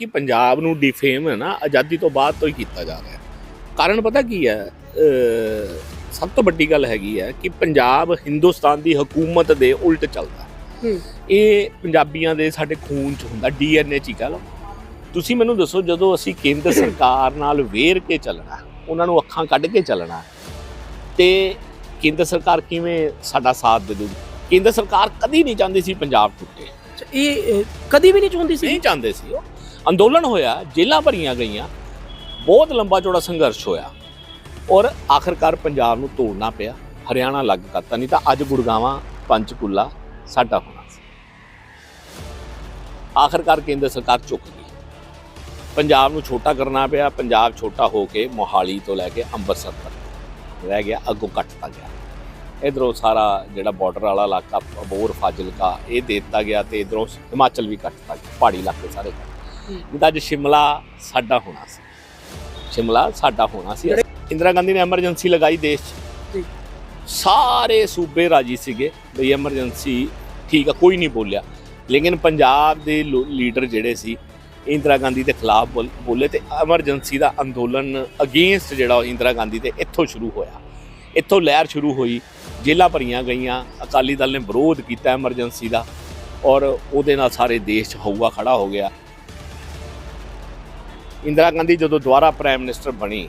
ਕਿ ਪੰਜਾਬ ਨੂੰ ਡਿਫੇਮ ਹੈ ਨਾ ਆਜ਼ਾਦੀ ਤੋਂ ਬਾਅਦ ਤੋਂ ਹੀ ਕੀਤਾ ਜਾ ਰਿਹਾ ਹੈ। ਕਾਰਨ ਪਤਾ ਕੀ ਹੈ? ਸਭ ਤੋਂ ਵੱਡੀ ਗੱਲ ਹੈਗੀ ਹੈ ਕਿ ਪੰਜਾਬ ਹਿੰਦੁਸਤਾਨ ਦੀ ਹਕੂਮਤ ਦੇ ਉਲਟ ਚੱਲਦਾ। ਇਹ ਪੰਜਾਬੀਆਂ ਦੇ ਸਾਡੇ ਖੂਨ ਚ ਹੁੰਦਾ ਡੀਐਨਏ ਚ ਹੀ ਕਹ ਲਓ। ਤੁਸੀਂ ਮੈਨੂੰ ਦੱਸੋ ਜਦੋਂ ਅਸੀਂ ਕੇਂਦਰ ਸਰਕਾਰ ਨਾਲ ਵੇਰ ਕੇ ਚੱਲਣਾ ਉਹਨਾਂ ਨੂੰ ਅੱਖਾਂ ਕੱਢ ਕੇ ਚੱਲਣਾ ਤੇ ਕੇਂਦਰ ਸਰਕਾਰ ਕਿਵੇਂ ਸਾਡਾ ਸਾਥ ਦੇ ਦੂਗੀ? ਕੇਂਦਰ ਸਰਕਾਰ ਕਦੀ ਨਹੀਂ ਚਾਹੁੰਦੀ ਸੀ ਪੰਜਾਬ ਟੁੱਟੇ। ਇਹ ਕਦੀ ਵੀ ਨਹੀਂ ਚਾਹੁੰਦੀ ਸੀ? ਨਹੀਂ ਚਾਹੁੰਦੇ ਸੀ ਉਹ। ਅੰਦੋਲਨ ਹੋਇਆ ਜੇਲਾਂ ਭਰੀਆਂ ਗਈਆਂ, ਬਹੁਤ ਲੰਬਾ ਚੌੜਾ ਸੰਘਰਸ਼ ਹੋਇਆ ਔਰ ਆਖਰਕਾਰ ਪੰਜਾਬ ਨੂੰ ਤੋੜਨਾ ਪਿਆ, ਹਰਿਆਣਾ ਲੱਗ ਕਰਤਾ, ਨਹੀਂ ਤਾਂ ਅੱਜ ਗੁੜਗਾਵਾਂ, ਪੰਚਕੂਲਾ ਸਾਡਾ ਹੋਣਾ ਸੀ। ਆਖਰਕਾਰ ਕੇਂਦਰ ਸਰਕਾਰ ਚੁੱਕ ਗਈ। ਪੰਜਾਬ ਨੂੰ ਛੋਟਾ ਕਰਨਾ ਪਿਆ, ਪੰਜਾਬ ਛੋਟਾ ਹੋ ਕੇ ਮੋਹਾਲੀ ਤੋਂ ਲੈ ਕੇ ਅੰਮ੍ਰਿਤਸਰ ਤੱਕ ਰਹਿ ਗਿਆ, ਅੱਗੋਂ ਕੱਟਤਾ ਗਿਆ। ਇਧਰੋਂ ਸਾਰਾ ਜਿਹੜਾ ਬਾਰਡਰ ਵਾਲਾ ਇਲਾਕਾ ਅਬੋਰ ਫਾਜ਼ਿਲਕਾ, ਇਹ ਦੇ ਦਿੱਤਾ ਗਿਆ ਤੇ ਇਧਰੋਂ ਹਿਮਾਚਲ ਵੀ ਕੱਟਤਾ ਗਿਆ, ਪਹਾੜੀ ਇਲਾਕੇ ਸਾਰੇ ਹੂੰ। ਜਿੱਦਾਂ ਅੱਜ ਸ਼ਿਮਲਾ ਸਾਡਾ ਹੋਣਾ ਸੀ। ਸ਼ਿਮਲਾ ਸਾਡਾ ਹੋਣਾ ਸੀ। ਇੰਦਰਾ ਗਾਂਧੀ ਨੇ ਐਮਰਜੈਂਸੀ ਲਗਾਈ ਦੇਸ਼ 'ਚ। ਸਾਰੇ ਸੂਬੇ ਰਾਜੀ ਸੀਗੇ ਬਈ ਐਮਰਜੈਂਸੀ ਠੀਕ ਆ ਕੋਈ ਨਹੀਂ ਬੋਲਿਆ। ਲੇਕਿਨ ਪੰਜਾਬ ਦੇ ਲੀਡਰ ਜਿਹੜੇ ਸੀ ਇੰਦਰਾ ਗਾਂਧੀ ਦੇ ਖਿਲਾਫ ਬੋਲ- ਤੇ ਐਮਰਜੈਂਸੀ ਦਾ ਅੰਦੋਲਨ ਅਗੇਂਸਟ ਜਿਹੜਾ ਉਹ ਇੰਦਰਾ ਗਾਂਧੀ ਤੇ ਇੱਥੋਂ ਸ਼ੁਰੂ ਹੋਇਆ। ਇੱਥੋਂ ਲਹਿਰ ਸ਼ੁਰੂ ਹੋਈ ਜੇਲਾਂ ਭਰੀਆਂ ਗਈਆਂ ਅਕਾਲੀ ਦਲ ਨੇ ਵਿਰੋਧ ਕੀਤਾ ਐਮਰਜੈਂਸੀ ਦਾ ਔਰ ਉਹਦੇ ਨਾਲ ਸਾਰੇ ਦੇਸ਼ 'ਚ ਹਊਆ ਖੜਾ ਹੋ ਗਿਆ। ਇੰਦਰਾ ਗਾਂਧੀ ਜਦੋਂ ਦੁਬਾਰਾ ਪ੍ਰਾਈਮ ਮਿਨਿਸਟਰ ਬਣੀ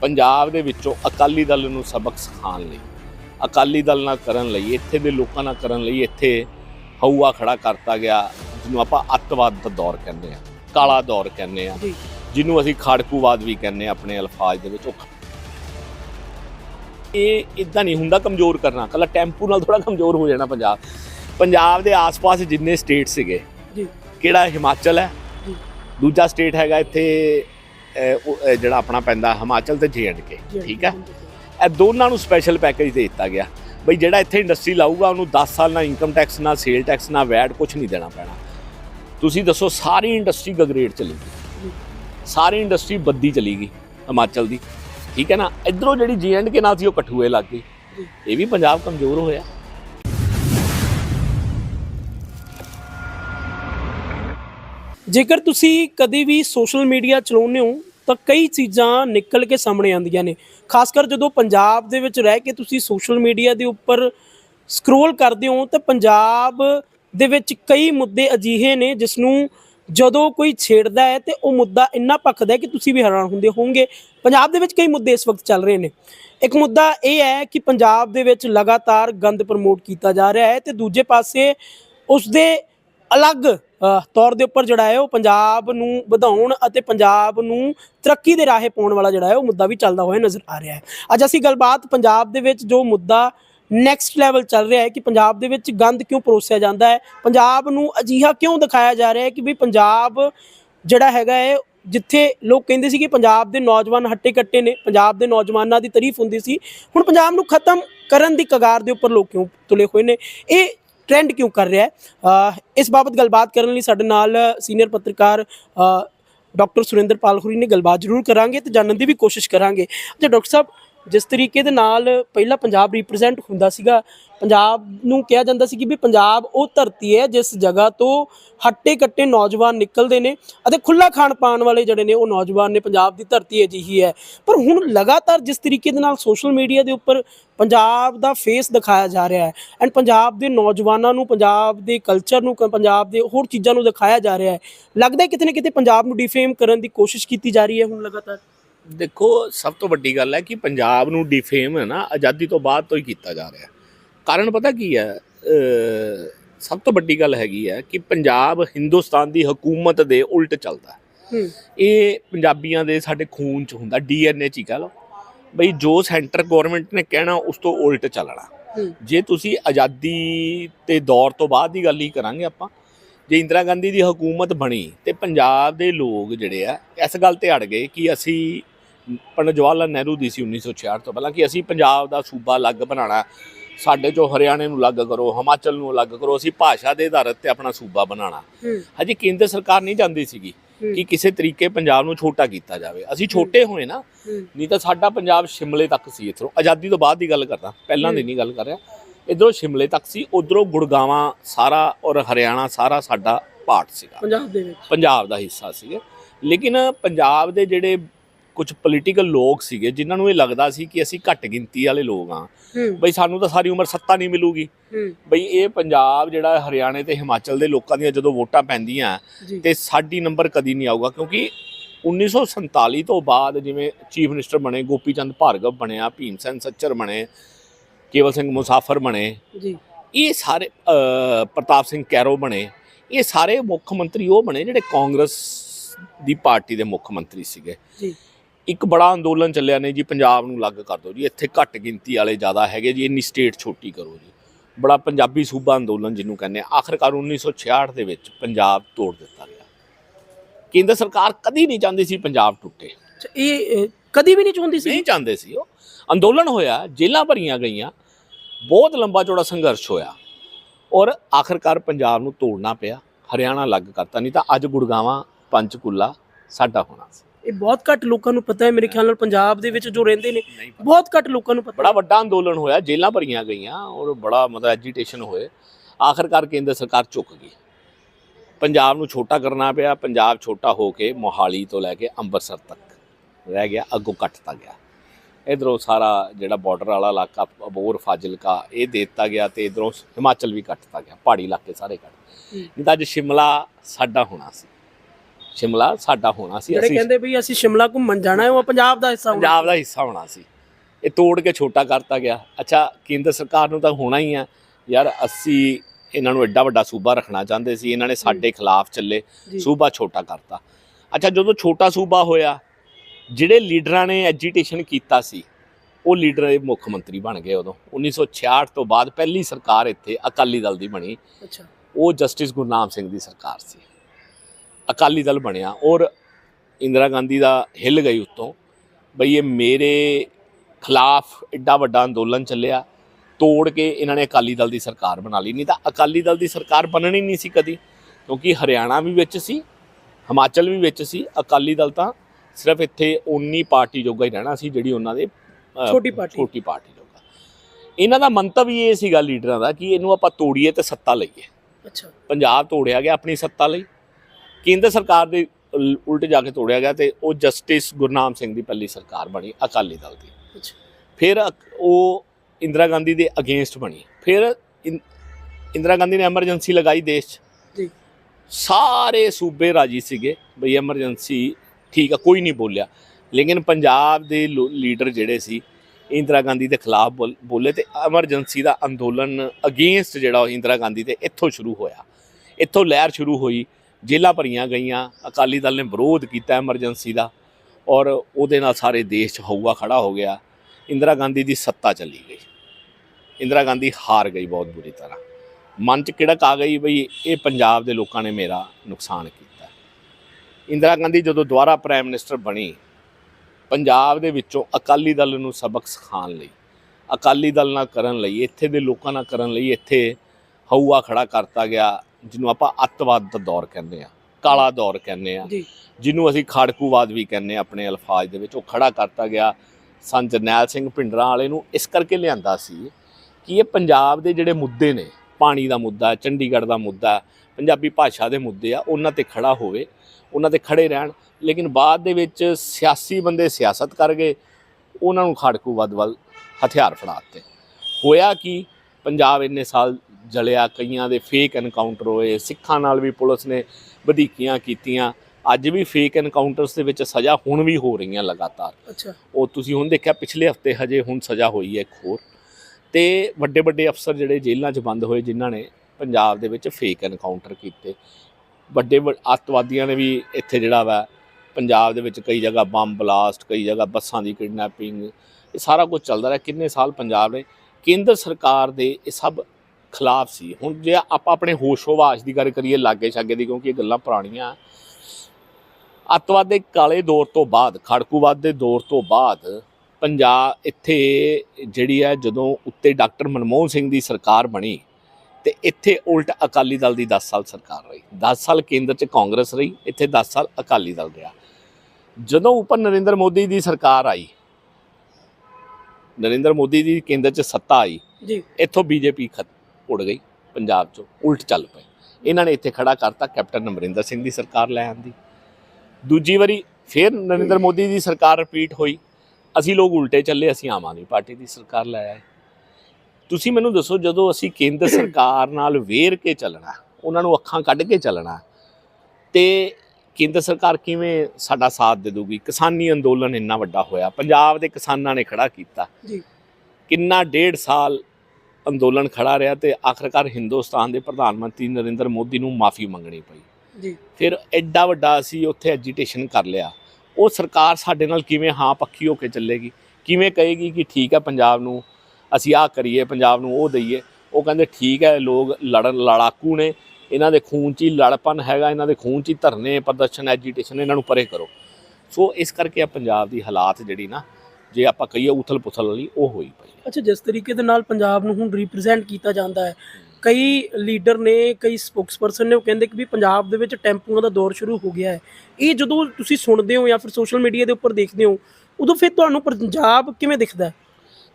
ਪੰਜਾਬ ਦੇ ਵਿੱਚੋਂ ਅਕਾਲੀ ਦਲ ਨੂੰ ਸਬਕ ਸਿਖਾਉਣ ਲਈ ਅਕਾਲੀ ਦਲ ਨਾਲ ਕਰਨ ਲਈ ਇੱਥੇ ਦੇ ਲੋਕਾਂ ਨਾਲ ਕਰਨ ਲਈ ਇੱਥੇ ਹਊਆ ਖੜਾ ਕਰਤਾ ਗਿਆ ਜਿਹਨੂੰ ਆਪਾਂ ਅੱਤਵਾਦ ਦਾ ਦੌਰ ਕਹਿੰਦੇ ਆ ਕਾਲਾ ਦੌਰ ਕਹਿੰਦੇ ਆ। ਜਿਹਨੂੰ ਅਸੀਂ ਖਾੜਕੂਵਾਦ ਵੀ ਕਹਿੰਦੇ ਆ ਆਪਣੇ ਅਲਫਾਜ਼ ਦੇ ਵਿੱਚ ਉਹ ਇਹ ਇਦਾਂ ਨਹੀਂ ਹੁੰਦਾ ਕਮਜ਼ੋਰ ਕਰਨਾ ਕੱਲਾ ਟੈਂਪੂ ਨਾਲ ਥੋੜਾ ਕਮਜ਼ੋਰ ਹੋ ਜਾਣਾ ਪੰਜਾਬ ਪੰਜਾਬ ਦੇ ਆਸ-ਪਾਸ ਜਿੰਨੇ ਸਟੇਟ ਸੀਗੇ ਜੀ। ਕਿਹੜਾ ਹਿਮਾਚਲ ਹੈ। ਦੂਜਾ ਸਟੇਟ ਹੈਗਾ ਇੱਥੇ ਜਿਹੜਾ ਆਪਣਾ ਪੈਂਦਾ ਹਿਮਾਚਲ ਤੇ ਕੇ ਠੀਕ ਹੈ? ਇਹ ਦੋਨਾਂ ਨੂੰ ਸਪੈਸ਼ਲ ਪੈਕੇਜ ਦੇ ਦਿੱਤਾ ਗਿਆ। ਬਈ ਜਿਹੜਾ ਇੱਥੇ ਇੰਡਸਟਰੀ ਲਾਊਗਾ ਉਹਨੂੰ 10 ਸਾਲ ਨਾ ਇਨਕਮ ਟੈਕਸ ਨਾ ਸੇਲ ਟੈਕਸ ਨਾ ਵੈਟ ਕੁਝ ਨਹੀਂ ਦੇਣਾ ਪੈਣਾ। ਤੁਸੀਂ ਦੱਸੋ ਸਾਰੀ ਇੰਡਸਟਰੀ ਗਗਰੇਟ ਚਲੀ ਗਈ ਸਾਰੀ ਇੰਡਸਟਰੀ ਬੱਦੀ ਚਲੀ ਗਈ ਹਿਮਾਚਲ ਦੀ। ਠੀਕ ਹੈ ਨਾ? ਇਧਰੋਂ ਜਿਹੜੀ ਜੀ ਐਂਡ ਕੇ ਨਾਲ ਸੀ ਉਹ ਕਠੂਏ ਲੱਗ ਗਈ। ਇਹ ਵੀ ਪੰਜਾਬ ਕਮਜ਼ੋਰ ਹੋਇਆ। ਜੇਕਰ ਤੁਸੀਂ ਕਦੇ ਵੀ ਸੋਸ਼ਲ ਮੀਡੀਆ ਚਲਾਉਂਦੇ ਹੋ, ਤਾਂ ਕਈ ਚੀਜ਼ਾਂ ਨਿਕਲ ਕੇ ਸਾਹਮਣੇ ਆਉਂਦੀਆਂ ਨੇ। ਖਾਸ ਕਰ ਜਦੋਂ ਪੰਜਾਬ ਦੇ ਵਿੱਚ ਰਹਿ ਕੇ ਤੁਸੀਂ ਸੋਸ਼ਲ ਮੀਡੀਆ ਦੇ ਉੱਪਰ ਸਕਰੋਲ ਕਰਦੇ ਹੋ, ਤਾਂ ਪੰਜਾਬ ਦੇ ਵਿੱਚ ਕਈ ਮੁੱਦੇ ਅਜਿਹੇ ਨੇ ਜਿਸ ਨੂੰ ਜਦੋਂ ਕੋਈ ਛੇੜਦਾ ਹੈ, ਤੇ ਉਹ ਮੁੱਦਾ ਇੰਨਾ ਭਖਦਾ ਹੈ ਕਿ ਤੁਸੀਂ ਵੀ ਹੈਰਾਨ ਹੁੰਦੇ ਹੋਵੋਗੇ। ਪੰਜਾਬ ਦੇ ਵਿੱਚ ਕਈ ਮੁੱਦੇ ਇਸ ਵਕਤ ਚੱਲ ਰਹੇ ਨੇ। ਇੱਕ ਮੁੱਦਾ ਇਹ ਹੈ ਕਿ ਪੰਜਾਬ ਦੇ ਵਿੱਚ ਲਗਾਤਾਰ ਗੰਦ ਪ੍ਰਮੋਟ ਕੀਤਾ ਜਾ ਰਿਹਾ ਹੈ, ਤੇ ਦੂਜੇ ਪਾਸੇ ਉਸ ਦੇ ਅਲੱਗ ਤੌਰ ਦੇ ਉੱਪਰ ਜਿਹੜਾ ਹੈ ਉਹ ਪੰਜਾਬ ਨੂੰ ਵਧਾਉਣ ਅਤੇ ਪੰਜਾਬ ਨੂੰ ਤਰੱਕੀ ਦੇ ਰਾਹੇ ਪਾਉਣ ਵਾਲਾ ਜਿਹੜਾ ਹੈ ਉਹ ਮੁੱਦਾ ਵੀ ਚੱਲਦਾ ਹੋਇਆ ਨਜ਼ਰ ਆ ਰਿਹਾ ਹੈ। ਅੱਜ ਅਸੀਂ ਗੱਲਬਾਤ ਪੰਜਾਬ ਦੇ ਵਿੱਚ ਜੋ ਮੁੱਦਾ ਨੈਕਸਟ ਲੈਵਲ ਚੱਲ ਰਿਹਾ ਹੈ ਕਿ ਪੰਜਾਬ ਦੇ ਵਿੱਚ ਗੰਦ ਕਿਉਂ ਪਰੋਸਿਆ ਜਾਂਦਾ ਹੈ, ਪੰਜਾਬ ਨੂੰ ਅਜੀਹਾ ਕਿਉਂ ਦਿਖਾਇਆ ਜਾ ਰਿਹਾ ਹੈ ਕਿ ਵੀ ਪੰਜਾਬ ਜਿਹੜਾ ਹੈਗਾ ਹੈ, ਜਿੱਥੇ ਲੋਕ ਕਹਿੰਦੇ ਸੀ ਕਿ ਪੰਜਾਬ ਦੇ ਨੌਜਵਾਨ ਹੱਟੇ ਕੱਟੇ ਨੇ, ਪੰਜਾਬ ਦੇ ਨੌਜਵਾਨਾਂ ਦੀ ਤਾਰੀਫ ਹੁੰਦੀ ਸੀ, ਹੁਣ ਪੰਜਾਬ ਨੂੰ ਖਤਮ ਕਰਨ ਦੀ ਕਗਾਰ ਦੇ ਉੱਪਰ ਲੋਕ ਕਿਉਂ ਤੁਲੇ ਹੋਏ ਨੇ? ਇਹ ਟ੍ਰੈਂਡ ਕਿਉਂ ਕਰ ਰਿਹਾ ਹੈ? ਇਸ ਬਾਬਤ ਗੱਲਬਾਤ ਕਰਨ ਲਈ ਸਾਡੇ ਨਾਲ ਸੀਨੀਅਰ ਪੱਤਰਕਾਰ, ਅਹ ਡਾਕਟਰ ਸੁਰਿੰਦਰ ਪਾਲ ਖੁਰੀ ਨੇ ਗੱਲਬਾਤ ਜ਼ਰੂਰ ਕਰਾਂਗੇ ਤੇ ਜਾਣਨ ਦੀ ਵੀ ਕੋਸ਼ਿਸ਼ ਕਰਾਂਗੇ। ਤੇ ਡਾਕਟਰ ਸਾਹਿਬ ਜਿਸ ਤਰੀਕੇ ਦੇ ਨਾਲ ਪਹਿਲਾਂ ਪੰਜਾਬ ਰਿਪਰੈਜ਼ੈਂਟ ਹੁੰਦਾ ਸੀਗਾ, ਪੰਜਾਬ ਨੂੰ ਕਿਹਾ ਜਾਂਦਾ ਸੀ ਕਿ ਵੀ ਪੰਜਾਬ ਉਹ ਧਰਤੀ ਹੈ ਜਿਸ ਜਗ੍ਹਾ ਤੋਂ ਹੱਟੇ ਕੱਟੇ ਨੌਜਵਾਨ ਨਿਕਲਦੇ ਨੇ ਅਤੇ ਖੁੱਲਾ ਖਾਣ ਪਾਣ ਵਾਲੇ ਜਿਹੜੇ ਨੇ ਉਹ ਨੌਜਵਾਨ ਨੇ ਪੰਜਾਬ ਦੀ ਧਰਤੀ ਅਜਿਹੀ ਹੈ। ਪਰ ਹੁਣ ਲਗਾਤਾਰ ਜਿਸ ਤਰੀਕੇ ਦੇ ਨਾਲ ਸੋਸ਼ਲ ਮੀਡੀਆ ਦੇ ਉੱਪਰ ਪੰਜਾਬ ਦਾ ਫੇਸ ਦਿਖਾਇਆ ਜਾ ਰਿਹਾ ਹੈ ਐਂਡ ਪੰਜਾਬ ਦੇ ਨੌਜਵਾਨਾਂ ਨੂੰ, ਪੰਜਾਬ ਦੇ ਕਲਚਰ ਨੂੰ ਕ- ਪੰਜਾਬ ਦੇ ਹੋਰ ਚੀਜ਼ਾਂ ਨੂੰ ਦਿਖਾਇਆ ਜਾ ਰਿਹਾ ਹੈ। ਲੱਗਦਾ ਕਿਤੇ ਨਾ ਕਿਤੇ ਪੰਜਾਬ ਨੂੰ ਡਿਫੇਮ ਕਰਨ ਦੀ ਕੋਸ਼ਿਸ਼ ਕੀਤੀ ਜਾ ਰਹੀ ਹੈ ਹੁਣ ਲਗਾਤਾਰ। ਦੇਖੋ ਸਭ ਤੋਂ ਵੱਡੀ ਗੱਲ ਹੈ ਕਿ ਪੰਜਾਬ ਨੂੰ ਡਿਫੇਮ ਹੈ ਨਾ ਆਜ਼ਾਦੀ ਤੋਂ ਬਾਅਦ ਤੋਂ ਹੀ ਕੀਤਾ ਜਾ ਰਿਹਾ ਕਾਰਨ ਪਤਾ ਕੀ ਹੈ? ਸਭ ਤੋਂ ਵੱਡੀ ਗੱਲ ਹੈਗੀ ਹੈ ਕਿ ਪੰਜਾਬ ਹਿੰਦੁਸਤਾਨ ਦੀ ਹਕੂਮਤ ਦੇ ਉਲਟ ਚੱਲਦਾ ਇਹ ਪੰਜਾਬੀਆਂ ਦੇ ਸਾਡੇ ਖੂਨ ਚ ਹੁੰਦਾ ਡੀਐਨਏ ਚ ਹੀ ਕਹ ਲਓ। ਬਈ ਜੋ ਸੈਂਟਰ ਗਵਰਨਮੈਂਟ ਨੇ ਕਹਿਣਾ ਉਸ ਤੋਂ ਉਲਟ ਚੱਲਣਾ। ਜੇ ਤੁਸੀਂ ਆਜ਼ਾਦੀ ਤੇ ਦੌਰ ਤੋਂ ਬਾਅਦ ਦੀ ਗੱਲ ਹੀ ਕਰਾਂਗੇ ਆਪਾਂ ਜੇ ਇੰਦਰਾ ਗਾਂਧੀ ਦੀ ਹਕੂਮਤ ਬਣੀ ਤੇ ਪੰਜਾਬ ਦੇ ਲੋਕ ਜਿਹੜੇ ਆ ਇਸ ਗੱਲ ਤੇ ਅੜ ਗਏ ਕਿ ਅਸੀਂ ਪੰਡਿਤ ਜਵਾਹਰ ਲਾਲ ਨਹਿਰੂ ਦੀ ਸੀ 1966 ਤੋਂ ਪਹਿਲਾਂ ਕਿ ਅਸੀਂ ਪੰਜਾਬ ਦਾ ਸੂਬਾ ਅਲੱਗ ਬਣਾਉਣਾ ਸਾਡੇ ਚੋਂ ਹਰਿਆਣੇ ਨੂੰ ਅਲੱਗ ਕਰੋ ਹਿਮਾਚਲ ਨੂੰ ਅਲੱਗ ਕਰੋ ਅਸੀਂ ਭਾਸ਼ਾ ਦੇ ਆਧਾਰਿਤ ਤੇ ਆਪਣਾ ਸੂਬਾ ਬਣਾਉਣਾ ਹਜੇ ਕੇਂਦਰ ਸਰਕਾਰ ਨਹੀਂ ਚਾਹੁੰਦੀ ਸੀਗੀ। ਕਿ ਕਿਸੇ ਤਰੀਕੇ ਪੰਜਾਬ ਨੂੰ ਛੋਟਾ ਕੀਤਾ ਜਾਵੇ। ਅਸੀਂ ਛੋਟੇ ਹੋਏ ਨਾ ਨਹੀਂ ਤਾਂ ਸਾਡਾ ਪੰਜਾਬ ਸ਼ਿਮਲੇ ਤੱਕ ਸੀ ਇੱਥੋਂ। ਆਜ਼ਾਦੀ ਤੋਂ ਬਾਅਦ ਦੀ ਗੱਲ ਕਰਦਾ ਪਹਿਲਾਂ ਦੀ। ਨਹੀਂ ਗੱਲ ਕਰ ਰਿਹਾ। ਇਧਰੋਂ ਸ਼ਿਮਲੇ ਤੱਕ ਸੀ ਉਧਰੋਂ ਗੁੜਗਾਵਾਂ ਸਾਰਾ ਔਰ ਹਰਿਆਣਾ ਸਾਰਾ ਸਾਡਾ ਪਾਰਟ ਸੀਗਾ। ਪੰਜਾਬ ਦੇ ਵਿੱਚ। ਪੰਜਾਬ ਦਾ ਹਿੱਸਾ ਸੀਗੇ। ਲੇਕਿਨ ਪੰਜਾਬ ਦੇ ਜਿਹੜੇ ਕੁਝ ਪੋਲੀਟੀਕਲ ਲੋਕ ਸੀਗੇ ਜਿਨ੍ਹਾਂ ਨੂੰ ਇਹ ਲੱਗਦਾ ਸੀ ਕਿ ਅਸੀਂ ਘੱਟ ਗਿਣਤੀ ਵਾਲੇ ਲੋਕ ਆ ਬਈ ਸਾਨੂੰ ਤਾਂ ਸਾਰੀ ਉਮਰ ਸੱਤਾ ਨਹੀਂ ਮਿਲੂਗੀ। ਬਈ ਇਹ ਪੰਜਾਬ ਜਿਹੜਾ ਹਰਿਆਣੇ ਤੇ ਹਿਮਾਚਲ ਦੇ ਲੋਕਾਂ ਦੀਆਂ ਜਦੋਂ ਵੋਟਾਂ ਪੈਂਦੀਆਂ ਤੇ ਸਾਡੀ ਨੰਬਰ ਕਦੀ ਨਹੀਂ ਆਊਗਾ ਕਿਉਂਕਿ 1947 ਤੋਂ ਬਾਅਦ ਜਿਵੇਂ ਚੀਫ ਮਿਨਿਸਟਰ ਬਣੇ ਗੋਪੀ ਚੰਦ ਭਾਰਗਵ ਬਣਿਆ ਭੀਮ ਸੈਨ ਸੱਚਰ ਬਣੇ ਕੇਵਲ ਸਿੰਘ ਮੁਸਾਫਰ ਬਣੇ ਜੀ। ਇਹ ਸਾਰੇ ਪ੍ਰਤਾਪ ਸਿੰਘ ਕੈਰੋ ਬਣੇ ਇਹ ਸਾਰੇ ਮੁੱਖ ਮੰਤਰੀ ਉਹ ਬਣੇ ਜਿਹੜੇ ਕਾਂਗਰਸ ਦੀ ਪਾਰਟੀ ਦੇ ਮੁੱਖ ਮੰਤਰੀ ਸੀਗੇ। ਜੀ। ਇੱਕ ਬੜਾ ਅੰਦੋਲਨ ਚੱਲਿਆ ਨੇ ਜੀ ਪੰਜਾਬ ਨੂੰ ਅਲੱਗ ਕਰ ਦਿਓ ਜੀ। ਇੱਥੇ ਘੱਟ ਗਿਣਤੀ ਵਾਲੇ ਜ਼ਿਆਦਾ ਹੈਗੇ ਜੀ ਇੰਨੀ ਸਟੇਟ ਛੋਟੀ ਕਰੋ ਜੀ। ਬੜਾ ਪੰਜਾਬੀ ਸੂਬਾ ਅੰਦੋਲਨ ਜਿਹਨੂੰ ਕਹਿੰਦੇ ਆ। ਆਖਰਕਾਰ 1966 ਦੇ ਵਿੱਚ ਪੰਜਾਬ ਤੋੜ ਦਿੱਤਾ ਗਿਆ। ਕੇਂਦਰ ਸਰਕਾਰ ਕਦੀ ਨਹੀਂ ਚਾਹੁੰਦੀ ਸੀ ਪੰਜਾਬ ਟੁੱਟੇ। ਇਹ ਕਦੀ ਵੀ ਨਹੀਂ ਚਾਹੁੰਦੀ ਸੀ? ਨਹੀਂ ਚਾਹੁੰਦੇ ਸੀ ਉਹ। ਅੰਦੋਲਨ ਹੋਇਆ ਜੇਲਾਂ ਭਰੀਆਂ ਗਈਆਂ ਬਹੁਤ ਲੰਬਾ ਚੌੜਾ ਸੰਘਰਸ਼ ਹੋਇਆ। ਔਰ ਆਖਰਕਾਰ ਪੰਜਾਬ ਨੂੰ ਤੋੜਨਾ ਪਿਆ ਹਰਿਆਣਾ ਅਲੱਗ ਕਰਤਾ ਨਹੀਂ ਤਾਂ ਅੱਜ ਗੁੜਗਾਵਾਂ ਪੰਚਕੂਲਾ ਸਾਡਾ ਹੋਣਾ ਸੀ। ਇਹ ਬਹੁਤ ਘੱਟ ਲੋਕਾਂ ਨੂੰ ਪਤਾ ਹੈ ਮੇਰੇ ਖਿਆਲ ਨਾਲ ਪੰਜਾਬ ਦੇ ਵਿੱਚ ਜੋ ਰਹਿੰਦੇ ਨੇ ਬਹੁਤ ਘੱਟ ਲੋਕਾਂ ਨੂੰ ਪਤਾ ਬੜਾ ਵੱਡਾ ਅੰਦੋਲਨ ਹੋਇਆ ਜੇਲਾਂ ਭਰੀਆਂ ਗਈਆਂ ਔਰ ਬੜਾ ਮਤਲਬ ਐਜੀਟੇਸ਼ਨ ਹੋਏ। ਆਖਰਕਾਰ ਕੇਂਦਰ ਸਰਕਾਰ ਝੁਕ ਗਈ। ਪੰਜਾਬ ਨੂੰ ਛੋਟਾ ਕਰਨਾ ਪਿਆ ਪੰਜਾਬ ਛੋਟਾ ਹੋ ਕੇ ਮੋਹਾਲੀ ਤੋਂ ਲੈ ਕੇ ਅੰਮ੍ਰਿਤਸਰ ਤੱਕ ਰਹਿ ਗਿਆ ਅੱਗੋਂ ਕੱਟਤਾ ਗਿਆ। ਇਧਰੋਂ ਸਾਰਾ ਜਿਹੜਾ ਬਾਰਡਰ ਵਾਲਾ ਇਲਾਕਾ ਅਬੋਰ ਫਾਜ਼ਿਲਕਾ ਇਹ ਦੇ ਦਿੱਤਾ ਗਿਆ ਤੇ ਇਧਰੋਂ ਹਿਮਾਚਲ ਵੀ ਕੱਟਤਾ ਗਿਆ ਪਹਾੜੀ ਇਲਾਕੇ ਸਾਰੇ ਕੱਟ। ਨਹੀਂ ਤਾਂ ਅੱਜ ਸ਼ਿਮਲਾ ਸਾਡਾ ਹੋਣਾ ਸੀ। ਸ਼ਿਮਲਾ ਸਾਡਾ ਹੋਣਾ ਸੀ ਜਿਹੜੇ ਕਹਿੰਦੇ ਵੀ ਅਸੀਂ ਸ਼ਿਮਲਾ ਘੁੰਮਣ ਜਾਣਾ ਹੈ ਉਹ ਪੰਜਾਬ ਦਾ ਹਿੱਸਾ ਹੋਣਾ ਪੰਜਾਬ ਦਾ ਹਿੱਸਾ ਹੋਣਾ ਸੀ। ਇਹ ਤੋੜ ਕੇ ਛੋਟਾ ਕਰਤਾ ਗਿਆ। ਅੱਛਾ ਕੇਂਦਰ ਸਰਕਾਰ ਨੂੰ ਤਾਂ ਹੋਣਾ ਹੀ ਆ। ਯਾਰ ਅਸੀਂ ਇਹਨਾਂ ਨੂੰ ਐਡਾ ਵੱਡਾ ਸੂਬਾ ਰੱਖਣਾ ਚਾਹੁੰਦੇ ਸੀ ਇਹਨਾਂ ਨੇ ਸਾਡੇ ਖਿਲਾਫ ਚੱਲੇ। ਸੂਬਾ ਛੋਟਾ ਕਰਤਾ। ਅੱਛਾ ਜਦੋਂ ਛੋਟਾ ਸੂਬਾ ਹੋਇਆ ਜਿਹੜੇ ਲੀਡਰਾਂ ਨੇ ਐਜੀਟੇਸ਼ਨ ਕੀਤਾ ਸੀ ਉਹ ਲੀਡਰ ਇਹ ਮੁੱਖ ਮੰਤਰੀ ਬਣ ਗਏ ਉਦੋਂ। 1966 ਤੋਂ ਬਾਅਦ ਪਹਿਲੀ ਸਰਕਾਰ ਇੱਥੇ ਅਕਾਲੀ ਦਲ ਦੀ ਬਣੀ। ਅੱਛਾ। ਉਹ ਜਸਟਿਸ ਗੁਰਨਾਮ ਸਿੰਘ ਦੀ ਸਰਕਾਰ ਸੀ। ਅਕਾਲੀ ਦਲ ਬਣਿਆ ਔਰ ਇੰਦਰਾ ਗਾਂਧੀ ਦਾ ਹਿੱਲ ਗਈ ਉੱਤੋਂ। ਬਈ ਇਹ ਮੇਰੇ ਖਿਲਾਫ ਐਡਾ ਵੱਡਾ ਅੰਦੋਲਨ ਚੱਲਿਆ ਤੋੜ ਕੇ ਇਹਨਾਂ ਨੇ ਅਕਾਲੀ ਦਲ ਦੀ ਸਰਕਾਰ ਬਣਾ ਲਈ। ਨਹੀਂ ਤਾਂ ਅਕਾਲੀ ਦਲ ਦੀ ਸਰਕਾਰ ਬਣਨੀ ਨਹੀਂ ਸੀ ਕਦੀ ਕਿਉਂਕਿ ਹਰਿਆਣਾ ਵੀ ਵਿੱਚ ਸੀ ਹਿਮਾਚਲ ਵੀ ਵਿੱਚ ਸੀ। ਅਕਾਲੀ ਦਲ ਤਾਂ ਸਿਰਫ ਇੱਥੇ ਉਨੀ ਪਾਰਟੀ ਜੋਗਾ ਹੀ ਰਹਿਣਾ ਸੀ ਜਿਹੜੀ ਉਹਨਾਂ ਦੇ ਛੋਟੀ ਪਾਰਟੀ। ਛੋਟੀ ਪਾਰਟੀ ਜੋਗਾ। ਇਹਨਾਂ ਦਾ ਮੰਤਵ ਹੀ ਇਹ ਸੀਗਾ ਲੀਡਰਾਂ ਦਾ ਕਿ ਇਹਨੂੰ ਆਪਾਂ ਤੋੜੀਏ ਤੇ ਸੱਤਾ ਲਈਏ। ਅੱਛਾ। ਪੰਜਾਬ ਤੋੜਿਆ ਗਿਆ ਆਪਣੀ ਸੱਤਾ ਲਈ। ਕੇਂਦਰ ਸਰਕਾਰ ਦੇ ਉਲ- ਉਲਟ ਜਾ ਕੇ ਤੋੜਿਆ ਗਿਆ ਤੇ ਉਹ ਜਸਟਿਸ ਗੁਰਨਾਮ ਸਿੰਘ ਦੀ ਪਹਿਲੀ ਸਰਕਾਰ ਬਣੀ ਅਕਾਲੀ ਦਲ ਦੀ। ਫਿਰ ਉਹ ਇੰਦਰਾ ਗਾਂਧੀ ਦੇ ਅਗੇਂਸਟ ਬਣੀ। ਫਿਰ ਇੰਦਰਾ ਗਾਂਧੀ ਨੇ ਐਮਰਜੈਂਸੀ ਲਗਾਈ ਦੇਸ਼ 'ਚ। ਜੀ। ਸਾਰੇ ਸੂਬੇ ਰਾਜੀ ਸੀਗੇ ਬਈ ਐਮਰਜੈਂਸੀ ਠੀਕ ਆ ਕੋਈ ਨਹੀਂ ਬੋਲਿਆ। ਲੇਕਿਨ ਪੰਜਾਬ ਦੇ ਲੀਡਰ ਜਿਹੜੇ ਸੀ ਇੰਦਰਾ ਗਾਂਧੀ ਦੇ ਖਿਲਾਫ ਬੋਲ- ਬੋਲੇ ਤੇ ਐਮਰਜੈਂਸੀ ਦਾ ਅੰਦੋਲਨ ਅਗੇਂਸਟ ਜਿਹੜਾ ਉਹ ਇੰਦਰਾ ਗਾਂਧੀ ਤੇ ਇੱਥੋਂ ਸ਼ੁਰੂ ਹੋਇਆ। ਇੱਥੋਂ ਲਹਿਰ ਸ਼ੁਰੂ ਹੋਈ। ਜੇਲਾਂ ਭਰੀਆਂ ਗਈਆਂ। ਅਕਾਲੀ ਦਲ ਨੇ ਵਿਰੋਧ ਕੀਤਾ ਐਮਰਜੈਂਸੀ ਦਾ ਔਰ ਉਹਦੇ ਨਾਲ ਸਾਰੇ ਦੇਸ਼ 'ਚ ਹਊਆ ਖੜਾ ਹੋ ਗਿਆ। ਇੰਦਰਾ ਗਾਂਧੀ ਦੀ ਸੱਤਾ ਚਲੀ ਗਈ। ਇੰਦਰਾ ਗਾਂਧੀ ਹਾਰ ਗਈ ਬਹੁਤ ਬੁਰੀ ਤਰ੍ਹਾਂ। ਮਨ 'ਚ ਕਿੜਕ ਆ ਗਈ ਬਈ ਇਹ ਪੰਜਾਬ ਦੇ ਲੋਕਾਂ ਨੇ ਮੇਰਾ ਨੁਕਸਾਨ ਕੀਤਾ। ਇੰਦਰਾ ਗਾਂਧੀ ਜਦੋਂ ਦੁਬਾਰਾ ਪ੍ਰਾਈਮ ਮਿਨਿਸਟਰ ਬਣੀ, ਪੰਜਾਬ ਦੇ ਵਿੱਚੋਂ ਅਕਾਲੀ ਦਲ ਨੂੰ ਸਬਕ ਸਿਖਾਉਣ ਲਈ, ਅਕਾਲੀ ਦਲ ਨਾਲ ਕਰਨ ਲਈ, ਇੱਥੇ ਦੇ ਲੋਕਾਂ ਨਾਲ ਕਰਨ ਲਈ ਇੱਥੇ ਹਊਆ ਖੜਾ ਕਰਤਾ ਗਿਆ। ਜਿਹਨੂੰ ਆਪਾਂ ਅੱਤਵਾਦ ਦਾ ਦੌਰ ਕਹਿੰਦੇ ਆ ਕਾਲਾ ਦੌਰ ਕਹਿੰਦੇ ਆ ਜਿਹਨੂੰ ਅਸੀਂ ਖਾੜਕੂਵਾਦ ਵੀ ਕਹਿੰਦੇ ਹਾਂ ਆਪਣੇ ਅਲਫਾਜ਼ ਦੇ ਵਿੱਚ ਉਹ ਖੜਾ ਕਰਤਾ ਗਿਆ ਸੰਤ ਜਰਨੈਲ ਸਿੰਘ ਭਿੰਡਰਾਂ ਵਾਲੇ ਨੂੰ ਇਸ ਕਰਕੇ ਲਿਆਂਦਾ ਸੀ ਕਿ ਇਹ ਪੰਜਾਬ ਦੇ ਜਿਹੜੇ ਮੁੱਦੇ ਨੇ ਪਾਣੀ ਦਾ ਮੁੱਦਾ ਚੰਡੀਗੜ੍ਹ ਦਾ ਮੁੱਦਾ ਪੰਜਾਬੀ ਭਾਸ਼ਾ ਦੇ ਮੁੱਦੇ ਆ ਉਹਨਾਂ ਤੇ ਖੜਾ ਹੋਵੇ ਉਹਨਾਂ ਤੇ ਖੜੇ ਰਹਿਣ। ਲੇਕਿਨ ਬਾਅਦ ਦੇ ਵਿੱਚ ਸਿਆਸੀ ਬੰਦੇ ਸਿਆਸਤ ਕਰ ਗਏ ਉਹਨਾਂ ਨੂੰ ਖਾੜਕੂਵਾਦ ਵੱਲ ਹਥਿਆਰ ਫੜਾ ਦਿੱਤੇ। ਹੋਇਆ ਕਿ ਪੰਜਾਬ ਇੰਨੇ ਸਾਲ ਜਲਿਆ ਕਈਆਂ ਦੇ ਫੇਕ ਐਨਕਾਊਂਟਰ ਹੋਏ ਸਿੱਖਾਂ ਨਾਲ ਵੀ ਪੁਲਿਸ ਨੇ ਵਧੀਕੀਆਂ ਕੀਤੀਆਂ। ਅੱਜ ਵੀ ਫੇਕ ਐਨਕਾਊਂਟਰਸ ਦੇ ਵਿੱਚ ਸਜ਼ਾ ਹੁਣ ਵੀ ਹੋ ਰਹੀਆਂ ਲਗਾਤਾਰ। ਅੱਛਾ। ਉਹ ਤੁਸੀਂ ਹੁਣ ਦੇਖਿਆ ਪਿਛਲੇ ਹਫ਼ਤੇ ਹਜੇ ਹੁਣ ਸਜ਼ਾ ਹੋਈ ਹੈ ਇੱਕ ਹੋਰ। ਤੇ ਵੱਡੇ ਵੱਡੇ ਅਫਸਰ ਜਿਹੜੇ ਜੇਲ੍ਹਾਂ 'ਚ ਬੰਦ ਹੋਏ ਜਿਨ੍ਹਾਂ ਨੇ ਪੰਜਾਬ ਦੇ ਵਿੱਚ ਫੇਕ ਐਨਕਾਊਂਟਰ ਕੀਤੇ। ਵੱਡੇ ਅੱਤਵਾਦੀਆਂ ਨੇ ਵੀ ਇੱਥੇ ਜਿਹੜਾ ਵਾ ਪੰਜਾਬ ਦੇ ਵਿੱਚ ਕਈ ਜਗ੍ਹਾ ਬੰਬ ਬਲਾਸਟ ਕਈ ਜਗ੍ਹਾ ਬੱਸਾਂ ਦੀ ਕਿਡਨੈਪਿੰਗ ਇਹ ਸਾਰਾ ਕੁਝ ਚੱਲਦਾ ਰਿਹਾ। ਕਿੰਨੇ ਸਾਲ ਪੰਜਾਬ ਨੇ ਕੇਂਦਰ ਸਰਕਾਰ ਦੇ ਇਹ ਸਭ ਖਿਲਾਫ ਸੀ। ਹੁਣ ਜੇ ਆਪਾਂ ਆਪਣੇ ਹੋਸ਼ੋ-ਹਵਾਸ ਦੀ ਗੱਲ ਕਰੀਏ ਲਾਗੇ ਛਾਗੇ ਦੀ ਕਿਉਂਕਿ ਇਹ ਗੱਲਾਂ ਪੁਰਾਣੀਆਂ ਅੱਤਵਾਦ ਦੇ ਕਾਲੇ ਦੌਰ ਤੋਂ ਬਾਅਦ ਖੜਕੂਵਾਦ ਦੇ ਦੌਰ ਤੋਂ ਬਾਅਦ ਪੰਜਾਬ ਇੱਥੇ ਜਿਹੜੀ ਹੈ ਜਦੋਂ ਉੱਤੇ ਡਾਕਟਰ ਮਨਮੋਹਨ ਸਿੰਘ ਦੀ ਸਰਕਾਰ ਬਣੀ ਤੇ ਇੱਥੇ ਉਲਟ ਅਕਾਲੀ ਦਲ ਦੀ 10 ਸਾਲ ਸਰਕਾਰ ਰਹੀ। 10 ਸਾਲ ਕੇਂਦਰ 'ਚ ਕਾਂਗਰਸ ਰਹੀ ਇੱਥੇ 10 ਸਾਲ ਅਕਾਲੀ ਦਲ ਰਿਹਾ। ਜਦੋਂ ਉੱਪਰ ਨਰਿੰਦਰ ਮੋਦੀ ਦੀ ਸਰਕਾਰ ਆਈ ਨਰਿੰਦਰ ਮੋਦੀ ਦੀ ਕੇਂਦਰ 'ਚ ਸੱਤਾ ਆਈ ਜੀ। ਇੱਥੋਂ ਬੀਜੇਪੀ ਖਤ ਉੜ ਗਈ ਪੰਜਾਬ 'ਚੋਂ ਉਲਟ ਚੱਲ ਪਈ। ਇਹਨਾਂ ਨੇ ਇੱਥੇ ਖੜਾ ਕਰਤਾ ਕੈਪਟਨ ਅਮਰਿੰਦਰ ਸਿੰਘ ਦੀ ਸਰਕਾਰ ਲੈ ਆਂਦੀ। ਦੂਜੀ ਵਾਰੀ ਫਿਰ ਨਰਿੰਦਰ ਮੋਦੀ ਦੀ ਸਰਕਾਰ ਰਿਪੀਟ ਹੋਈ। ਅਸੀਂ ਲੋਕ ਉਲਟੇ ਚੱਲੇ ਅਸੀਂ ਆਮ ਆਦਮੀ ਪਾਰਟੀ ਦੀ ਸਰਕਾਰ ਲੈ ਆਏ। ਤੁਸੀਂ ਮੈਨੂੰ ਦੱਸੋ ਜਦੋਂ ਅਸੀਂ ਕੇਂਦਰ ਸਰਕਾਰ ਨਾਲ ਵੇਰ ਕੇ ਚੱਲਣਾ ਉਹਨਾਂ ਨੂੰ ਅੱਖਾਂ ਕੱਢ ਕੇ ਚੱਲਣਾ ਤੇ ਕੇਂਦਰ ਸਰਕਾਰ ਕਿਵੇਂ ਸਾਡਾ ਸਾਥ ਦੇ ਦੂਗੀ ਕਿਸਾਨੀ ਅੰਦੋਲਨ ਇੰਨਾ ਵੱਡਾ ਹੋਇਆ ਪੰਜਾਬ ਦੇ ਕਿਸਾਨਾਂ ਨੇ ਖੜਾ ਕੀਤਾ। ਜੀ। ਕਿੰਨਾ ਡੇਢ ਸਾਲ ਅੰਦੋਲਨ ਖੜਾ ਰਿਹਾ ਤੇ ਆਖਰਕਾਰ ਹਿੰਦੁਸਤਾਨ ਦੇ ਪ੍ਰਧਾਨ ਮੰਤਰੀ ਨਰਿੰਦਰ ਮੋਦੀ ਨੂੰ ਮਾਫੀ ਮੰਗਣੀ ਪਈ। ਜੀ। ਫਿਰ ਐਡਾ ਵੱਡਾ ਅਸੀਂ ਉੱਥੇ ਐਜੀਟੇਸ਼ਨ ਕਰ ਲਿਆ। ਉਹ ਸਰਕਾਰ ਸਾਡੇ ਨਾਲ ਕਿਵੇਂ ਹਾਂ ਪੱਖੀ ਹੋ ਕੇ ਚੱਲੇਗੀ? ਕਿਵੇਂ ਕਹੇਗੀ ਕਿ ਠੀਕ ਹੈ ਪੰਜਾਬ ਨੂੰ ਅਸੀਂ ਆਹ ਕਰੀਏ ਪੰਜਾਬ ਨੂੰ ਉਹ ਦਈਏ? ਉਹ ਕਹਿੰਦੇ ਠੀਕ ਹੈ ਲੋਕ ਲੜਨ ਲੜਾਕੂ ਨੇ। ਇਹਨਾਂ ਦੇ ਖੂਨ 'ਚ ਹੀ ਲੜਪਨ ਹੈਗਾ ਇਹਨਾਂ ਦੇ ਖੂਨ 'ਚ ਹੀ ਧਰਨੇ ਪ੍ਰਦਰਸ਼ਨ ਐਜੀਟੇਸ਼ਨ ਇਹਨਾਂ ਨੂੰ ਪਰੇ ਕਰੋ। ਸੋ ਇਸ ਕਰਕੇ ਆ ਪੰਜਾਬ ਦੀ ਹਾਲਾਤ ਜਿਹੜੀ ਨਾ ਜੇ ਆਪਾਂ ਕਹੀਏ ਉਥਲ ਪੁਥਲ ਵਾਲੀ, ਉਹ ਹੋਈ ਪਈ ਹੈ। ਅੱਛਾ, ਜਿਸ ਤਰੀਕੇ ਦੇ ਨਾਲ ਪੰਜਾਬ ਨੂੰ ਹੁਣ ਰਿਪਰੈਜ਼ੈਂਟ ਕੀਤਾ ਜਾਂਦਾ ਹੈ, ਕਈ ਲੀਡਰ ਨੇ, ਕਈ ਸਪੋਕਸਪਰਸਨ ਨੇ ਉਹ ਕਹਿੰਦੇ ਕਿ ਵੀ ਪੰਜਾਬ ਦੇ ਵਿੱਚ ਟੈਂਪੂਆਂ ਦਾ ਦੌਰ ਸ਼ੁਰੂ ਹੋ ਗਿਆ ਹੈ ਇਹ ਜਦੋਂ ਤੁਸੀਂ ਸੁਣਦੇ ਹੋ ਜਾਂ ਫਿਰ ਸੋਸ਼ਲ ਮੀਡੀਆ ਦੇ ਉੱਪਰ ਦੇਖਦੇ ਹੋ, ਉਦੋਂ ਫਿਰ ਤੁਹਾਨੂੰ ਪੰਜਾਬ ਕਿਵੇਂ ਦਿਖਦਾ ਹੈ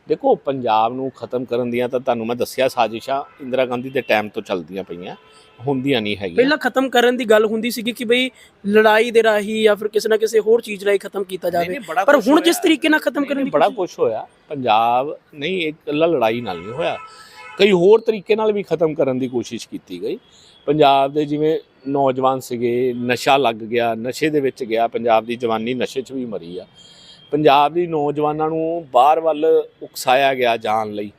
ਦੇਖੋ ਪੰਜਾਬ ਨੂੰ ਖਤਮ ਕਰਨ ਦੀਆਂ ਤਾਂ ਤੁਹਾਨੂੰ ਮੈਂ ਦੱਸਿਆ ਸਾਜ਼ਿਸ਼ਾਂ ਇੰਦਰਾ ਗਾਂਧੀ ਦੇ ਟਾਈਮ ਤੋਂ ਚੱਲਦੀਆਂ ਪਈਆਂ ਹੁੰਦੀਆਂ ਨਹੀਂ ਹੈਗੀਆਂ। ਪਹਿਲਾਂ ਖਤਮ ਕਰਨ ਦੀ ਗੱਲ ਹੁੰਦੀ ਸੀਗੀ ਕਿ ਬਈ ਲੜਾਈ ਦੇ ਰਾਹੀਂ ਜਾਂ ਫਿਰ ਕਿਸੇ ਨਾ ਕਿਸੇ ਹੋਰ ਚੀਜ਼ ਰਾਹੀਂ ਖਤਮ ਕੀਤਾ ਜਾਵੇ। ਪਰ ਹੁਣ ਜਿਸ। ਤਰੀਕੇ ਨਾਲ ਖਤਮ ਕਰਨ ਦੀ ਬੜਾ ਕੁਝ ਹੋਇਆ। ਪੰਜਾਬ ਨਹੀਂ ਇੱਕ ਇਕੱਲਾ ਲੜਾਈ ਨਾਲ ਨਹੀਂ ਹੋਇਆ। ਕਈ ਹੋਰ ਤਰੀਕੇ ਨਾਲ ਵੀ ਖਤਮ ਕਰਨ ਦੀ ਕੋਸ਼ਿਸ਼ ਕੀਤੀ ਗਈ। ਪੰਜਾਬ ਦੇ ਜਿਵੇਂ ਨੌਜਵਾਨ ਸੀਗੇ ਨਸ਼ਾ ਲੱਗ ਗਿਆ ਨਸ਼ੇ ਦੇ ਵਿੱਚ ਗਿਆ ਪੰਜਾਬ ਦੀ ਜਵਾਨੀ ਨਸ਼ੇ 'ਚ ਵੀ ਮਰੀ ਆ। ਪੰਜਾਬ ਦੀ ਨੌਜਵਾਨਾਂ ਨੂੰ ਬਾਹਰ ਵੱਲ ਉਕਸਾਇਆ ਗਿਆ ਜਾਣ ਲਈ।